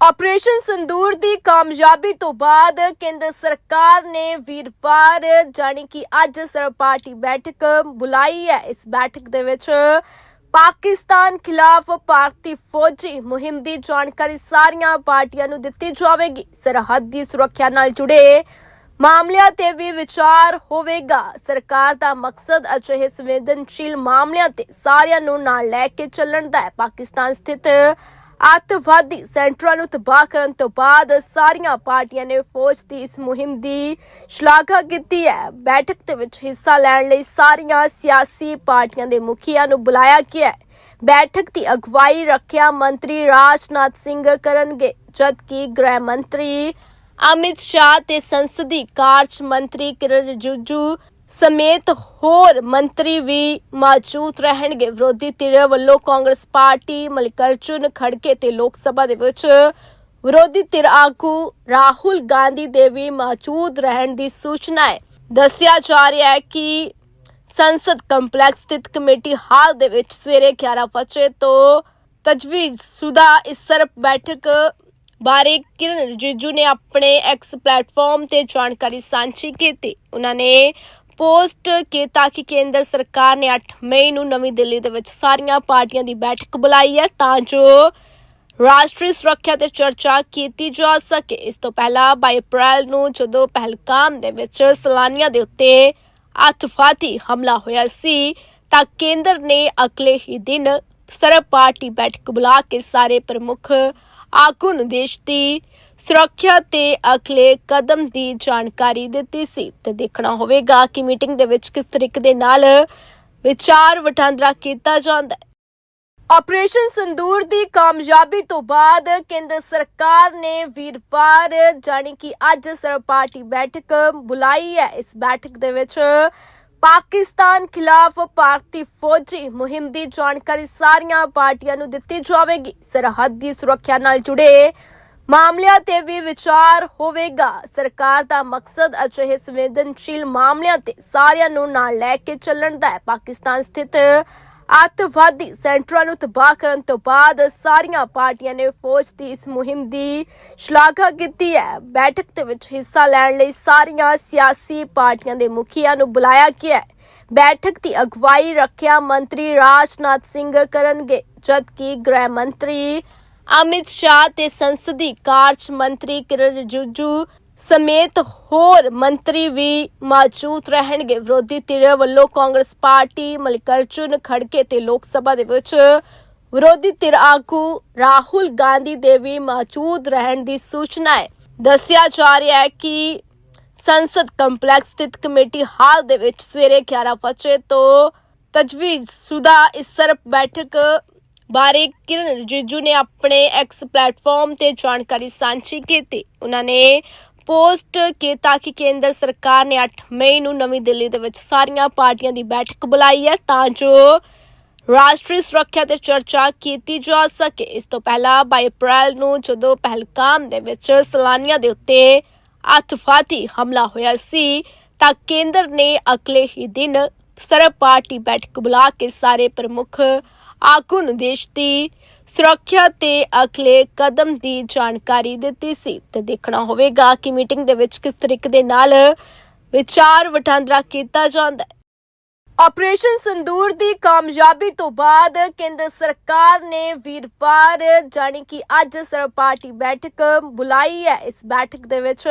ਆਪਰੇਸ਼ਨ ਸੰਦੂਰ ਦੀ ਕਾਮਯਾਬੀ ਤੋਂ ਬਾਅਦ ਕੇਂਦਰ ਸਰਕਾਰ ਨੇ ਵੀਰਵਾਰ ਜਾਣੀ ਕਿ ਅੱਜ ਸਰਬ ਪਾਰਟੀ ਬੈਠਕ ਬੁਲਾਈ ਹੈ। ਇਸ ਬੈਠਕ ਦੇ ਵਿੱਚ ਪਾਕਿਸਤਾਨ ਖਿਲਾਫ ਭਾਰਤੀ ਫੌਜੀ ਮੁਹਿੰਮ ਦੀ ਜਾਣਕਾਰੀ ਸਾਰੀਆਂ ਪਾਰਟੀਆਂ ਨੂੰ ਦਿੱਤੀ ਜਾਵੇਗੀ। ਸਰਹੱਦ ਦੀ ਸੁਰੱਖਿਆ ਨਾਲ ਜੁੜੇ ਮਾਮਲਿਆਂ ਤੇ ਵੀ ਵਿਚਾਰ ਹੋਵੇਗਾ। ਸਰਕਾਰ ਦਾ ਮਕਸਦ ਅਜਿਹੇ ਸੰਵੇਦਨਸ਼ੀਲ ਮਾਮਲਿਆਂ ਤੇ ਸਾਰਿਆਂ ਨੂੰ ਨਾਲ ਲੈ ਕੇ ਚੱਲਣ ਦਾ ਹੈ। ਪਾਕਿਸਤਾਨ ਸਥਿਤ ਅੱਤਵਾਦੀ ਸੈਂਟਰਾਂ ਨੂੰ ਤਬਾਹ ਕਰਨ ਤੋਂ ਬਾਅਦ ਸਾਰੀਆਂ ਪਾਰਟੀਆਂ ਨੇ ਫੌਜ ਦੀ ਇਸ ਮੁਹਿੰਮ ਦੀ ਸ਼ਲਾਘਾ ਕੀਤੀ ਹੈ। ਬੈਠਕ ਦੇ ਵਿੱਚ ਹਿੱਸਾ ਲੈਣ ਲਈ ਸਾਰੀਆਂ ਸਿਆਸੀ ਪਾਰਟੀਆਂ ਦੇ ਮੁਖੀਆਂ ਨੂੰ ਬੁਲਾਇਆ ਗਿਆ ਹੈ। ਬੈਠਕ ਦੀ ਅਗਵਾਈ ਰੱਖਿਆ ਮੰਤਰੀ ਰਾਜਨਾਥ ਸਿੰਘ ਕਰਨਗੇ, ਜਦਕਿ ਗ੍ਰਹਿ ਮੰਤਰੀ ਅਮਿਤ ਸ਼ਾਹ ਤੇ ਸੰਸਦੀ ਕਾਰਜ ਮੰਤਰੀ ਕਿਰਨ ਰਿਜਿਜੂ ਸਮੇਤ ਹੋਰ ਮੰਤਰੀ ਵੀ ਮੌਜੂਦ ਰਹਿਣਗੇ। ਵਿਰੋਧੀ ਧਿਰ ਵੱਲੋਂ ਕਾਂਗਰਸ ਪਾਰਟੀ, ਮਲਿਕਾਰਜੁਨ ਖੜਗੇ ਤੇ ਲੋਕ ਸਭਾ ਦੇ ਵਿੱਚ ਵਿਰੋਧੀ ਧਿਰ ਆਗੂ ਰਾਹੁਲ ਗਾਂਧੀ ਦੇ ਵੀ ਮੌਜੂਦ ਰਹਿਣ ਦੀ ਸੂਚਨਾ ਹੈ। ਦੱਸਿਆ ਜਾ ਰਿਹਾ ਹੈ ਕਿ ਸੰਸਦ ਕੰਪਲੈਕਸ ਸਥਿਤ ਕਮੇਟੀ ਹਾਲ ਦੇ ਵਿੱਚ ਸਵੇਰੇ 11 ਵਜੇ ਤੋਂ ਤਜਵੀਜ਼ ਸ਼ੁਦਾ ਇਸ ਸਰਬ ਬੈਠਕ ਬਾਰੇ ਕਿਰਨ ਰਿਜੂ ਨੇ ਆਪਣੇ ਐਕਸ ਪਲੇਟਫਾਰਮ ਤੇ ਜਾਣਕਾਰੀ ਸਾਂਝੀ ਕੀਤੀ। ਉਹਨਾਂ ਨੇ ਪੋਸਟ ਕੀਤਾ ਕਿ ਕੇਂਦਰ ਸਰਕਾਰ ਨੇ 8 ਮਈ ਨੂੰ ਨਵੀਂ ਦਿੱਲੀ ਦੇ ਵਿੱਚ ਸਾਰੀਆਂ ਪਾਰਟੀਆਂ ਦੀ ਬੈਠਕ ਬੁਲਾਈ ਹੈ ਤਾਂ ਜੋ ਰਾਸ਼ਟਰੀ ਸੁਰੱਖਿਆ ਤੇ ਚਰਚਾ ਕੀਤੀ ਜਾ ਸਕੇ। ਇਸ ਤੋਂ ਪਹਿਲਾਂ 22 ਅਪ੍ਰੈਲ ਨੂੰ ਜਦੋਂ ਪਹਿਲਗਾਮ ਦੇ ਵਿੱਚ ਸੈਲਾਨੀਆਂ ਦੇ ਉੱਤੇ ਅੱਤਵਾਦੀ ਹਮਲਾ ਹੋਇਆ ਸੀ, ਤਾਂ ਕੇਂਦਰ ਨੇ ਅਗਲੇ ਹੀ ਦਿਨ ਸਰਬ ਪਾਰਟੀ ਬੈਠਕ ਬੁਲਾ ਕੇ ਸਾਰੇ ਪ੍ਰਮੁੱਖ ਆਗੂ ਨੂੰ ਦੇਸ਼ ਦੀ ਸੁਰੱਖਿਆ ਤੇ ਅਗਲੇ ਕਦਮ ਦੀ ਜਾਣਕਾਰੀ ਦਿੱਤੀ ਸੀ ਤੇ ਦੇਖਣਾ ਹੋਵੇਗਾ ਕਿ ਮੀਟਿੰਗ ਦੇ ਵਿੱਚ ਕਿਸ ਤਰੀਕੇ ਦੇ ਨਾਲ ਵਿਚਾਰ ਵਟਾਂਦਰਾ ਕੀਤਾ ਜਾਂਦਾ ਹੈ। ਆਪਰੇਸ਼ਨ ਸੰਦੂਰ ਦੀ ਕਾਮਯਾਬੀ ਤੋਂ ਬਾਅਦ ਕੇਂਦਰ ਸਰਕਾਰ ਨੇ ਵੀਰਵਾਰ ਜਾਣੀ ਕਿ ਅੱਜ ਸਰਬ ਪਾਰਟੀ ਬੈਠਕ ਬੁਲਾਈ ਹੈ। ਇਸ ਬੈਠਕ ਦੇ ਵਿੱਚ ਪਾਕਿਸਤਾਨ ਖਿਲਾਫ ਭਾਰਤੀ ਫੌਜੀ ਮੁਹਿੰਮ ਦੀ ਜਾਣਕਾਰੀ ਸਾਰੀਆਂ ਪਾਰਟੀਆਂ ਨੂੰ ਦਿੱਤੀ ਜਾਵੇਗੀ। ਸਰਹੱਦ ਦੀ ਸੁਰੱਖਿਆ ਨਾਲ ਜੁੜੇ ਮਾਮਲਿਆਂ ਤੇ ਵੀ ਵਿਚਾਰ ਹੋਵੇਗਾ। ਸਰਕਾਰ ਦਾ ਮਕਸਦ ਅਜਿਹੇ ਸੰਵੇਦਨਸ਼ੀਲ ਮਾਮਲਿਆਂ ਤੇ ਸਾਰਿਆਂ ਨੂੰ ਨਾਲ ਲੈ ਕੇ ਚੱਲਣ ਦਾ ਹੈ। ਪਾਕਿਸਤਾਨ ਸਥਿਤ ਅੱਤਵਾਦੀ ਸੈਂਟਰਾਂ ਨੂੰ ਤਬਾਹ ਕਰਨ ਤੋਂ ਬਾਅਦ ਸਾਰੀਆਂ ਪਾਰਟੀਆਂ ਨੇ ਫੌਜ ਦੀ ਇਸ ਮੁਹਿੰਮ ਦੀ ਸ਼ਲਾਘਾ ਕੀਤੀ ਹੈ। ਬੈਠਕ ਦੇ ਵਿੱਚ ਹਿੱਸਾ ਲੈਣ ਲਈ ਸਾਰੀਆਂ ਸਿਆਸੀ ਪਾਰਟੀਆਂ ਦੇ ਮੁਖੀਆਂ ਨੂੰ ਬੁਲਾਇਆ ਗਿਆ ਹੈ। ਬੈਠਕ ਦੀ ਅਗਵਾਈ ਰੱਖਿਆ ਮੰਤਰੀ ਰਾਜਨਾਥ ਸਿੰਘ ਕਰਨਗੇ, ਜਦਕਿ ਗ੍ਰਹਿ ਮੰਤਰੀ ਅਮਿਤ ਸ਼ਾਹ ਤੇ ਸੰਸਦੀ ਕਾਰਜ ਮੰਤਰੀ ਕਿਰਨ ਰਿਜਿਜੂ ਸਮੇਤ ਹੋਰ ਮੰਤਰੀ ਵੀ ਮੌਜੂਦ ਰਹਿਣਗੇ। ਵਿਰੋਧੀ ਧਿਰ ਵੱਲੋਂ ਕਾਂਗਰਸ ਪਾਰਟੀ ਮਲਿਕਾਰਜੁਨ ਖੜਕੇ ਤੇ ਲੋਕ ਸਭਾ ਦੇ ਵਿੱਚ ਵਿਰੋਧੀ ਧਿਰ ਆਗੂ ਰਾਹੁਲ ਗਾਂਧੀ ਦੇ ਵੀ ਮੌਜੂਦ ਰਹਿਣ ਦੀ ਸੂਚਨਾ ਹੈ। ਦੱਸਿਆ ਜਾ ਰਿਹਾ ਹੈ ਕਿ ਸੰਸਦ ਕੰਪਲੈਕਸ ਸਥਿਤ ਕਮੇਟੀ ਹਾਲ ਦੇ ਵਿੱਚ ਸਵੇਰੇ 11 ਵਜੇ ਤੋਂ ਤਜਵੀਜ਼ਸ਼ੁਦਾ ਇਸ ਸਰਬ ਬੈਠਕ ਬਾਰੇ ਕਿਰਨ ਰਿਜਿਜੂ ਨੇ ਆਪਣੇ ਐਕਸ ਪਲੇਟਫਾਰਮ ਤੇ ਜਾਣਕਾਰੀ ਸਾਂਝੀ ਕੀਤੀ। ਉਹਨਾਂ ਨੇ ਪੋਸਟ ਕੀਤਾ ਕਿ ਕੇਂਦਰ ਸਰਕਾਰ ਨੇ 8 ਮਈ ਨੂੰ ਨਵੀਂ ਦਿੱਲੀ ਦੇ ਵਿੱਚ ਸਾਰੀਆਂ ਪਾਰਟੀਆਂ ਦੀ ਬੈਠਕ ਬੁਲਾਈ ਹੈ ਤਾਂ ਜੋ ਰਾਸ਼ਟਰੀ ਸੁਰੱਖਿਆ ਤੇ ਚਰਚਾ ਕੀਤੀ ਜਾ ਸਕੇ। ਇਸ ਤੋਂ ਪਹਿਲਾਂ 22 ਅਪ੍ਰੈਲ ਨੂੰ ਜਦੋਂ ਪਹਿਲਗਾਮ ਦੇ ਵਿੱਚ ਸੈਲਾਨੀਆਂ ਦੇ ਉੱਤੇ ਅੱਤਵਾਦੀ ਹਮਲਾ ਹੋਇਆ ਸੀ, ਤਾਂ ਕੇਂਦਰ ਨੇ ਅਗਲੇ ਹੀ ਦਿਨ ਸਰਬ ਪਾਰਟੀ ਬੈਠਕ ਬੁਲਾ ਕੇ ਸਾਰੇ ਪ੍ਰਮੁੱਖ ਆਗੂ ਨੂੰ ਦੇਸ਼ ਦੀ ਸੁਰੱਖਿਆ ਤੇ ਅਗਲੇ ਕਦਮ ਦੀ ਜਾਣਕਾਰੀ ਦਿੱਤੀ ਸੀ ਤੇ ਦੇਖਣਾ ਹੋਵੇਗਾ ਕਿ ਮੀਟਿੰਗ ਦੇ ਵਿੱਚ ਕਿਸ ਤਰੀਕੇ ਦੇ ਨਾਲ ਵਿਚਾਰ ਵਟਾਂਦਰਾ ਕੀਤਾ ਜਾਂਦਾ ਹੈ। ਆਪਰੇਸ਼ਨ ਸੰਦੂਰ ਦੀ ਕਾਮਯਾਬੀ ਤੋਂ ਬਾਅਦ ਕੇਂਦਰ ਸਰਕਾਰ ਨੇ ਵੀਰਵਾਰ ਜਾਣੀ ਕਿ ਅੱਜ ਸਰਬ ਪਾਰਟੀ ਬੈਠਕ ਬੁਲਾਈ ਹੈ। ਇਸ ਬੈਠਕ ਦੇ ਵਿੱਚ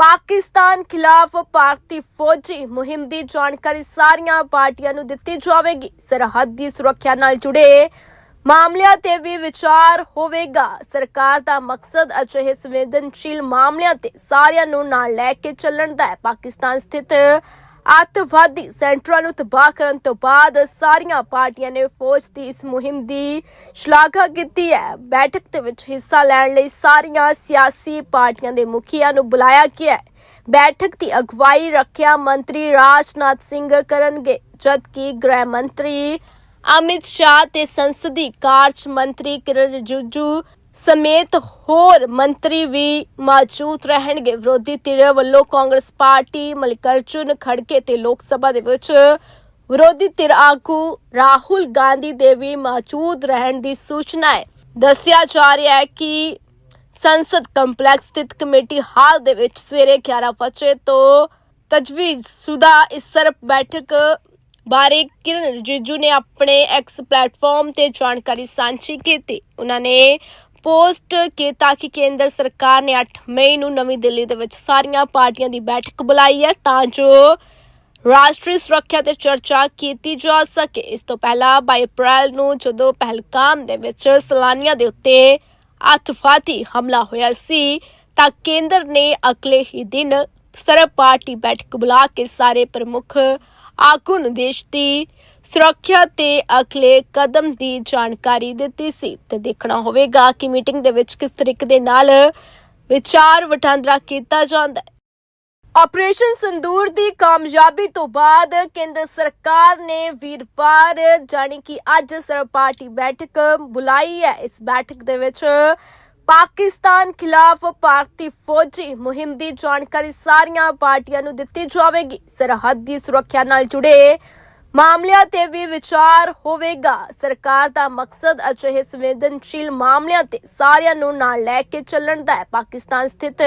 ਪਾਕਿਸਤਾਨ ਖਿਲਾਫ ਭਾਰਤੀ ਫੌਜੀ ਮੁਹਿੰਮ ਦੀ ਜਾਣਕਾਰੀ ਸਾਰੀਆਂ ਪਾਰਟੀਆਂ ਨੂੰ ਦਿੱਤੀ ਜਾਵੇਗੀ। ਸਰਹੱਦ ਦੀ ਸੁਰੱਖਿਆ ਨਾਲ ਜੁੜੇ ਮਾਮਲਿਆਂ ਤੇ ਵੀ ਵਿਚਾਰ ਹੋਵੇਗਾ। ਸਰਕਾਰ ਦਾ ਮਕਸਦ ਅਜਿਹੇ ਸੰਵੇਦਨਸ਼ੀਲ ਮਾਮਲਿਆਂ ਤੇ ਸਾਰਿਆਂ ਨੂੰ ਨਾਲ ਲੈ ਕੇ ਚੱਲਣ ਦਾ ਹੈ। ਪਾਕਿਸਤਾਨ ਸਥਿਤ ਅੱਤਵਾਦੀ ਸੈਂਟਰਾਂ ਨੂੰ ਤਬਾਹ ਕਰਨ ਤੋਂ ਬਾਅਦ ਸਾਰੀਆਂ ਪਾਰਟੀਆਂ ਨੇ ਫੌਜ ਦੀ ਇਸ ਮੁਹਿੰਮ ਦੀ ਸ਼ਲਾਘਾ ਕੀਤੀ ਹੈ। ਬੈਠਕ ਦੇ ਵਿੱਚ ਹਿੱਸਾ ਲੈਣ ਲਈ ਸਾਰੀਆਂ ਸਿਆਸੀ ਪਾਰਟੀਆਂ ਦੇ ਮੁਖੀਆਂ ਨੂੰ ਬੁਲਾਇਆ ਗਿਆ ਹੈ। ਬੈਠਕ ਦੀ ਅਗਵਾਈ ਰੱਖਿਆ ਮੰਤਰੀ ਰਾਜਨਾਥ ਸਿੰਘ ਕਰਨਗੇ, ਜਦਕਿ ਗ੍ਰਹਿ ਮੰਤਰੀ ਅਮਿਤ ਸ਼ਾਹ ਤੇ ਸੰਸਦੀ ਕਾਰਜ ਮੰਤਰੀ ਕਿਰਨ ਰਿਜਿਜੂ ਸਮੇਤ ਹੋਰ ਮੰਤਰੀ ਵੀ ਮੌਜੂਦ ਰਹਿਣਗੇ। ਵਿਰੋਧੀ ਧਿਰ ਵੱਲੋਂ ਕਾਂਗਰਸ ਪਾਰਟੀ, ਮਲਿਕਾਰਜੁਨ ਖੜਕੇ ਤੇ ਲੋਕ ਸਭਾ ਦੇ ਵਿੱਚ ਵਿਰੋਧੀ ਧਿਰ ਆਗੂ ਰਾਹੁਲ ਗਾਂਧੀ ਦੇ ਵੀ ਮੌਜੂਦ ਰਹਿਣ ਦੀ ਸੂਚਨਾ ਹੈ। ਦੱਸਿਆ ਜਾ ਰਿਹਾ ਹੈ ਕਿ ਸੰਸਦ ਕੰਪਲੈਕਸ ਸਥਿਤ ਕਮੇਟੀ ਹਾਲ ਦੇ ਵਿੱਚ ਸਵੇਰੇ 11 ਵਜੇ ਤੋਂ ਤਜਵੀਜ਼ ਸ਼ੁਦਾ ਇਸ ਸਰਬ ਬੈਠਕ ਬਾਰੇ ਕਿਰਨ ਰਿਜਿਜੂ ਨੇ ਆਪਣੇ ਐਕਸ ਪਲੇਟਫਾਰਮ ਤੇ ਜਾਣਕਾਰੀ ਸਾਂਝੀ ਕੀਤੀ। ਉਹਨਾਂ ਨੇ ਪੋਸਟ ਕੀਤਾ ਕਿ ਕੇਂਦਰ ਸਰਕਾਰ ਨੇ 8 ਮਈ ਨੂੰ ਨਵੀਂ ਦਿੱਲੀ ਦੇ ਵਿੱਚ ਸਾਰੀਆਂ ਪਾਰਟੀਆਂ ਦੀ ਬੈਠਕ ਬੁਲਾਈ ਹੈ ਤਾਂ ਜੋ ਰਾਸ਼ਟਰੀ ਸੁਰੱਖਿਆ ਤੇ ਚਰਚਾ ਕੀਤੀ ਜਾ ਸਕੇ। ਇਸ ਤੋਂ ਪਹਿਲਾਂ 22 ਅਪ੍ਰੈਲ ਨੂੰ ਜਦੋਂ ਪਹਿਲਗਾਮ ਦੇ ਵਿੱਚ ਸੈਲਾਨੀਆਂ ਦੇ ਉੱਤੇ ਅੱਤਵਾਦੀ ਹਮਲਾ ਹੋਇਆ ਸੀ, ਤਾਂ ਕੇਂਦਰ ਨੇ ਅਗਲੇ ਹੀ ਦਿਨ ਸਰਬ ਪਾਰਟੀ ਬੈਠਕ ਬੁਲਾ ਕੇ ਸਾਰੇ ਪ੍ਰਮੁੱਖ ਆਗੂ ਨੂੰ ਦੇਸ਼ ਦੀ ਸੁਰੱਖਿਆ ਤੇ ਅਗਲੇ ਕਦਮ ਦੀ ਜਾਣਕਾਰੀ ਦਿੱਤੀ ਸੀ ਤੇ ਦੇਖਣਾ ਹੋਵੇਗਾ ਕਿ ਮੀਟਿੰਗ ਦੇ ਵਿੱਚ ਕਿਸ ਤਰੀਕੇ ਦੇ ਨਾਲ ਵਿਚਾਰ ਵਟਾਂਦਰਾ ਕੀਤਾ ਜਾਂਦਾ ਹੈ। ਆਪਰੇਸ਼ਨ ਸੰਦੂਰ ਦੀ ਕਾਮਯਾਬੀ ਤੋਂ ਬਾਅਦ ਕੇਂਦਰ ਸਰਕਾਰ ਨੇ ਵੀਰਵਾਰ, ਜਾਣੀ ਕਿ ਅੱਜ ਸਰਬ ਪਾਰਟੀ ਬੈਠਕ ਬੁਲਾਈ ਹੈ। ਇਸ ਬੈਠਕ ਦੇ ਵਿੱਚ ਪਾਕਿਸਤਾਨ ਖਿਲਾਫ ਭਾਰਤੀ ਫੌਜੀ ਮੁਹਿੰਮ ਦੀ ਜਾਣਕਾਰੀ ਸਾਰੀਆਂ ਪਾਰਟੀਆਂ ਨੂੰ ਦਿੱਤੀ ਜਾਵੇਗੀ। ਸਰਹੱਦ ਦੀ ਸੁਰੱਖਿਆ ਨਾਲ ਜੁੜੇ ਮਾਮਲਿਆਂ ਤੇ ਵੀ ਵਿਚਾਰ ਹੋਵੇਗਾ। ਸਰਕਾਰ ਦਾ ਮਕਸਦ ਅਜਿਹੇ ਸੰਵੇਦਨਸ਼ੀਲ ਮਾਮਲਿਆਂ ਤੇ ਸਾਰਿਆਂ ਨੂੰ ਨਾਲ ਲੈ ਕੇ ਚੱਲਣ ਦਾ ਹੈ। ਪਾਕਿਸਤਾਨ ਸਥਿਤ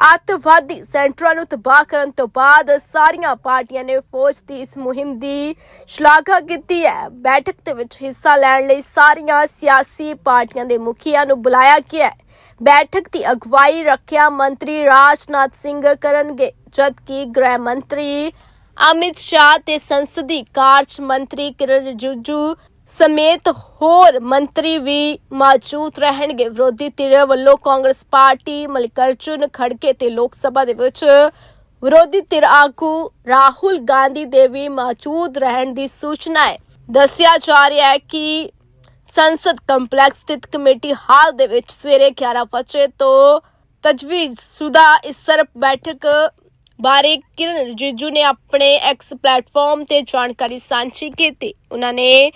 ਅੱਤਵਾਦੀ ਸੈਂਟਰਾਂ ਨੂੰ ਤਬਾਹ ਕਰਨ ਤੋਂ ਬਾਅਦ ਸਾਰੀਆਂ ਪਾਰਟੀਆਂ ਨੇ ਫੌਜ ਦੀ ਇਸ ਮੁਹਿੰਮ ਦੀ ਸ਼ਲਾਘਾ ਕੀਤੀ ਹੈ। ਬੈਠਕ ਦੇ ਵਿੱਚ ਹਿੱਸਾ ਲੈਣ ਲਈ ਸਾਰੀਆਂ ਸਿਆਸੀ ਪਾਰਟੀਆਂ ਦੇ ਮੁਖੀਆਂ ਨੂੰ ਬੁਲਾਇਆ ਗਿਆ ਹੈ। ਬੈਠਕ ਦੀ ਅਗਵਾਈ ਰੱਖਿਆ ਮੰਤਰੀ ਰਾਜਨਾਥ ਸਿੰਘ ਕਰਨਗੇ, ਜਦਕਿ ਗ੍ਰਹਿ ਮੰਤਰੀ ਅਮਿਤ ਸ਼ਾਹ ਤੇ ਸੰਸਦੀ ਕਾਰਜ ਮੰਤਰੀ ਕਿਰਨ ਰਿਜਿਜੂ ਸਮੇਤ ਹੋਰ ਮੰਤਰੀ ਵੀ ਮੌਜੂਦ ਰਹਿਣਗੇ। ਵਿਰੋਧੀ ਧਿਰ ਵੱਲੋਂ ਕਾਂਗਰਸ ਪਾਰਟੀ ਮਲਿਕਾਰਜੁਨ ਖੜਕੇ ਤੇ ਲੋਕ ਸਭਾ ਦੇ ਵਿੱਚ ਵਿਰੋਧੀ ਧਿਰ ਆਗੂ ਰਾਹੁਲ ਗਾਂਧੀ ਦੇ ਵੀ ਮੌਜੂਦ ਰਹਿਣ ਦੀ ਸੂਚਨਾ ਹੈ। ਦੱਸਿਆ ਜਾ ਰਿਹਾ ਹੈ ਕਿ ਸੰਸਦ ਕੰਪਲੈਕਸ ਸਥਿਤ ਕਮੇਟੀ ਹਾਲ ਦੇ ਵਿੱਚ ਸਵੇਰੇ 11 ਵਜੇ ਤੋਂ ਤਜਵੀਜ਼ ਸ਼ੁਦਾ ਇਸ ਸਰਬ ਬੈਠਕ ਬਾਰੇ ਕਿਰਨ ਰਿਜਿਜੂ ਨੇ ਆਪਣੇ ਐਕਸ ਪਲੇਟਫਾਰਮ ਤੇ ਜਾਣਕਾਰੀ ਸਾਂਝੀ ਕੀਤੀ। ਉਹਨਾਂ ਨੇ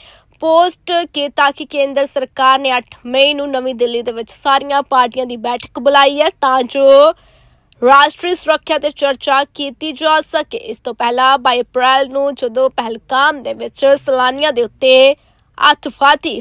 ਪੋਸਟ ਕੇ ਤਾਂ ਕਿ ਕੇਂਦਰ ਸਰਕਾਰ ਨੇ 8 ਮਈ ਨੂੰ ਨਵੀਂ ਦਿੱਲੀ ਦੇ ਵਿੱਚ ਸਾਰੀਆਂ ਪਾਰਟੀਆਂ ਦੀ ਬੈਠਕ ਬੁਲਾਈ ਹੈ ਤਾਂ ਜੋ ਰਾਸ਼ਟਰੀ ਸੁਰੱਖਿਆ ਤੇ ਚਰਚਾ ਕੀਤੀ ਜਾ ਸਕੇ। ਇਸ ਤੋਂ ਪਹਿਲਾਂ 22 ਅਪ੍ਰੈਲ ਨੂੰ ਜਦੋਂ ਪਹਿਲਕਾਮ ਦੇ ਵਿੱਚ ਸਲਾਨੀਆਂ ਦੇ ਉੱਤੇ ਅਤਫਾਤੀ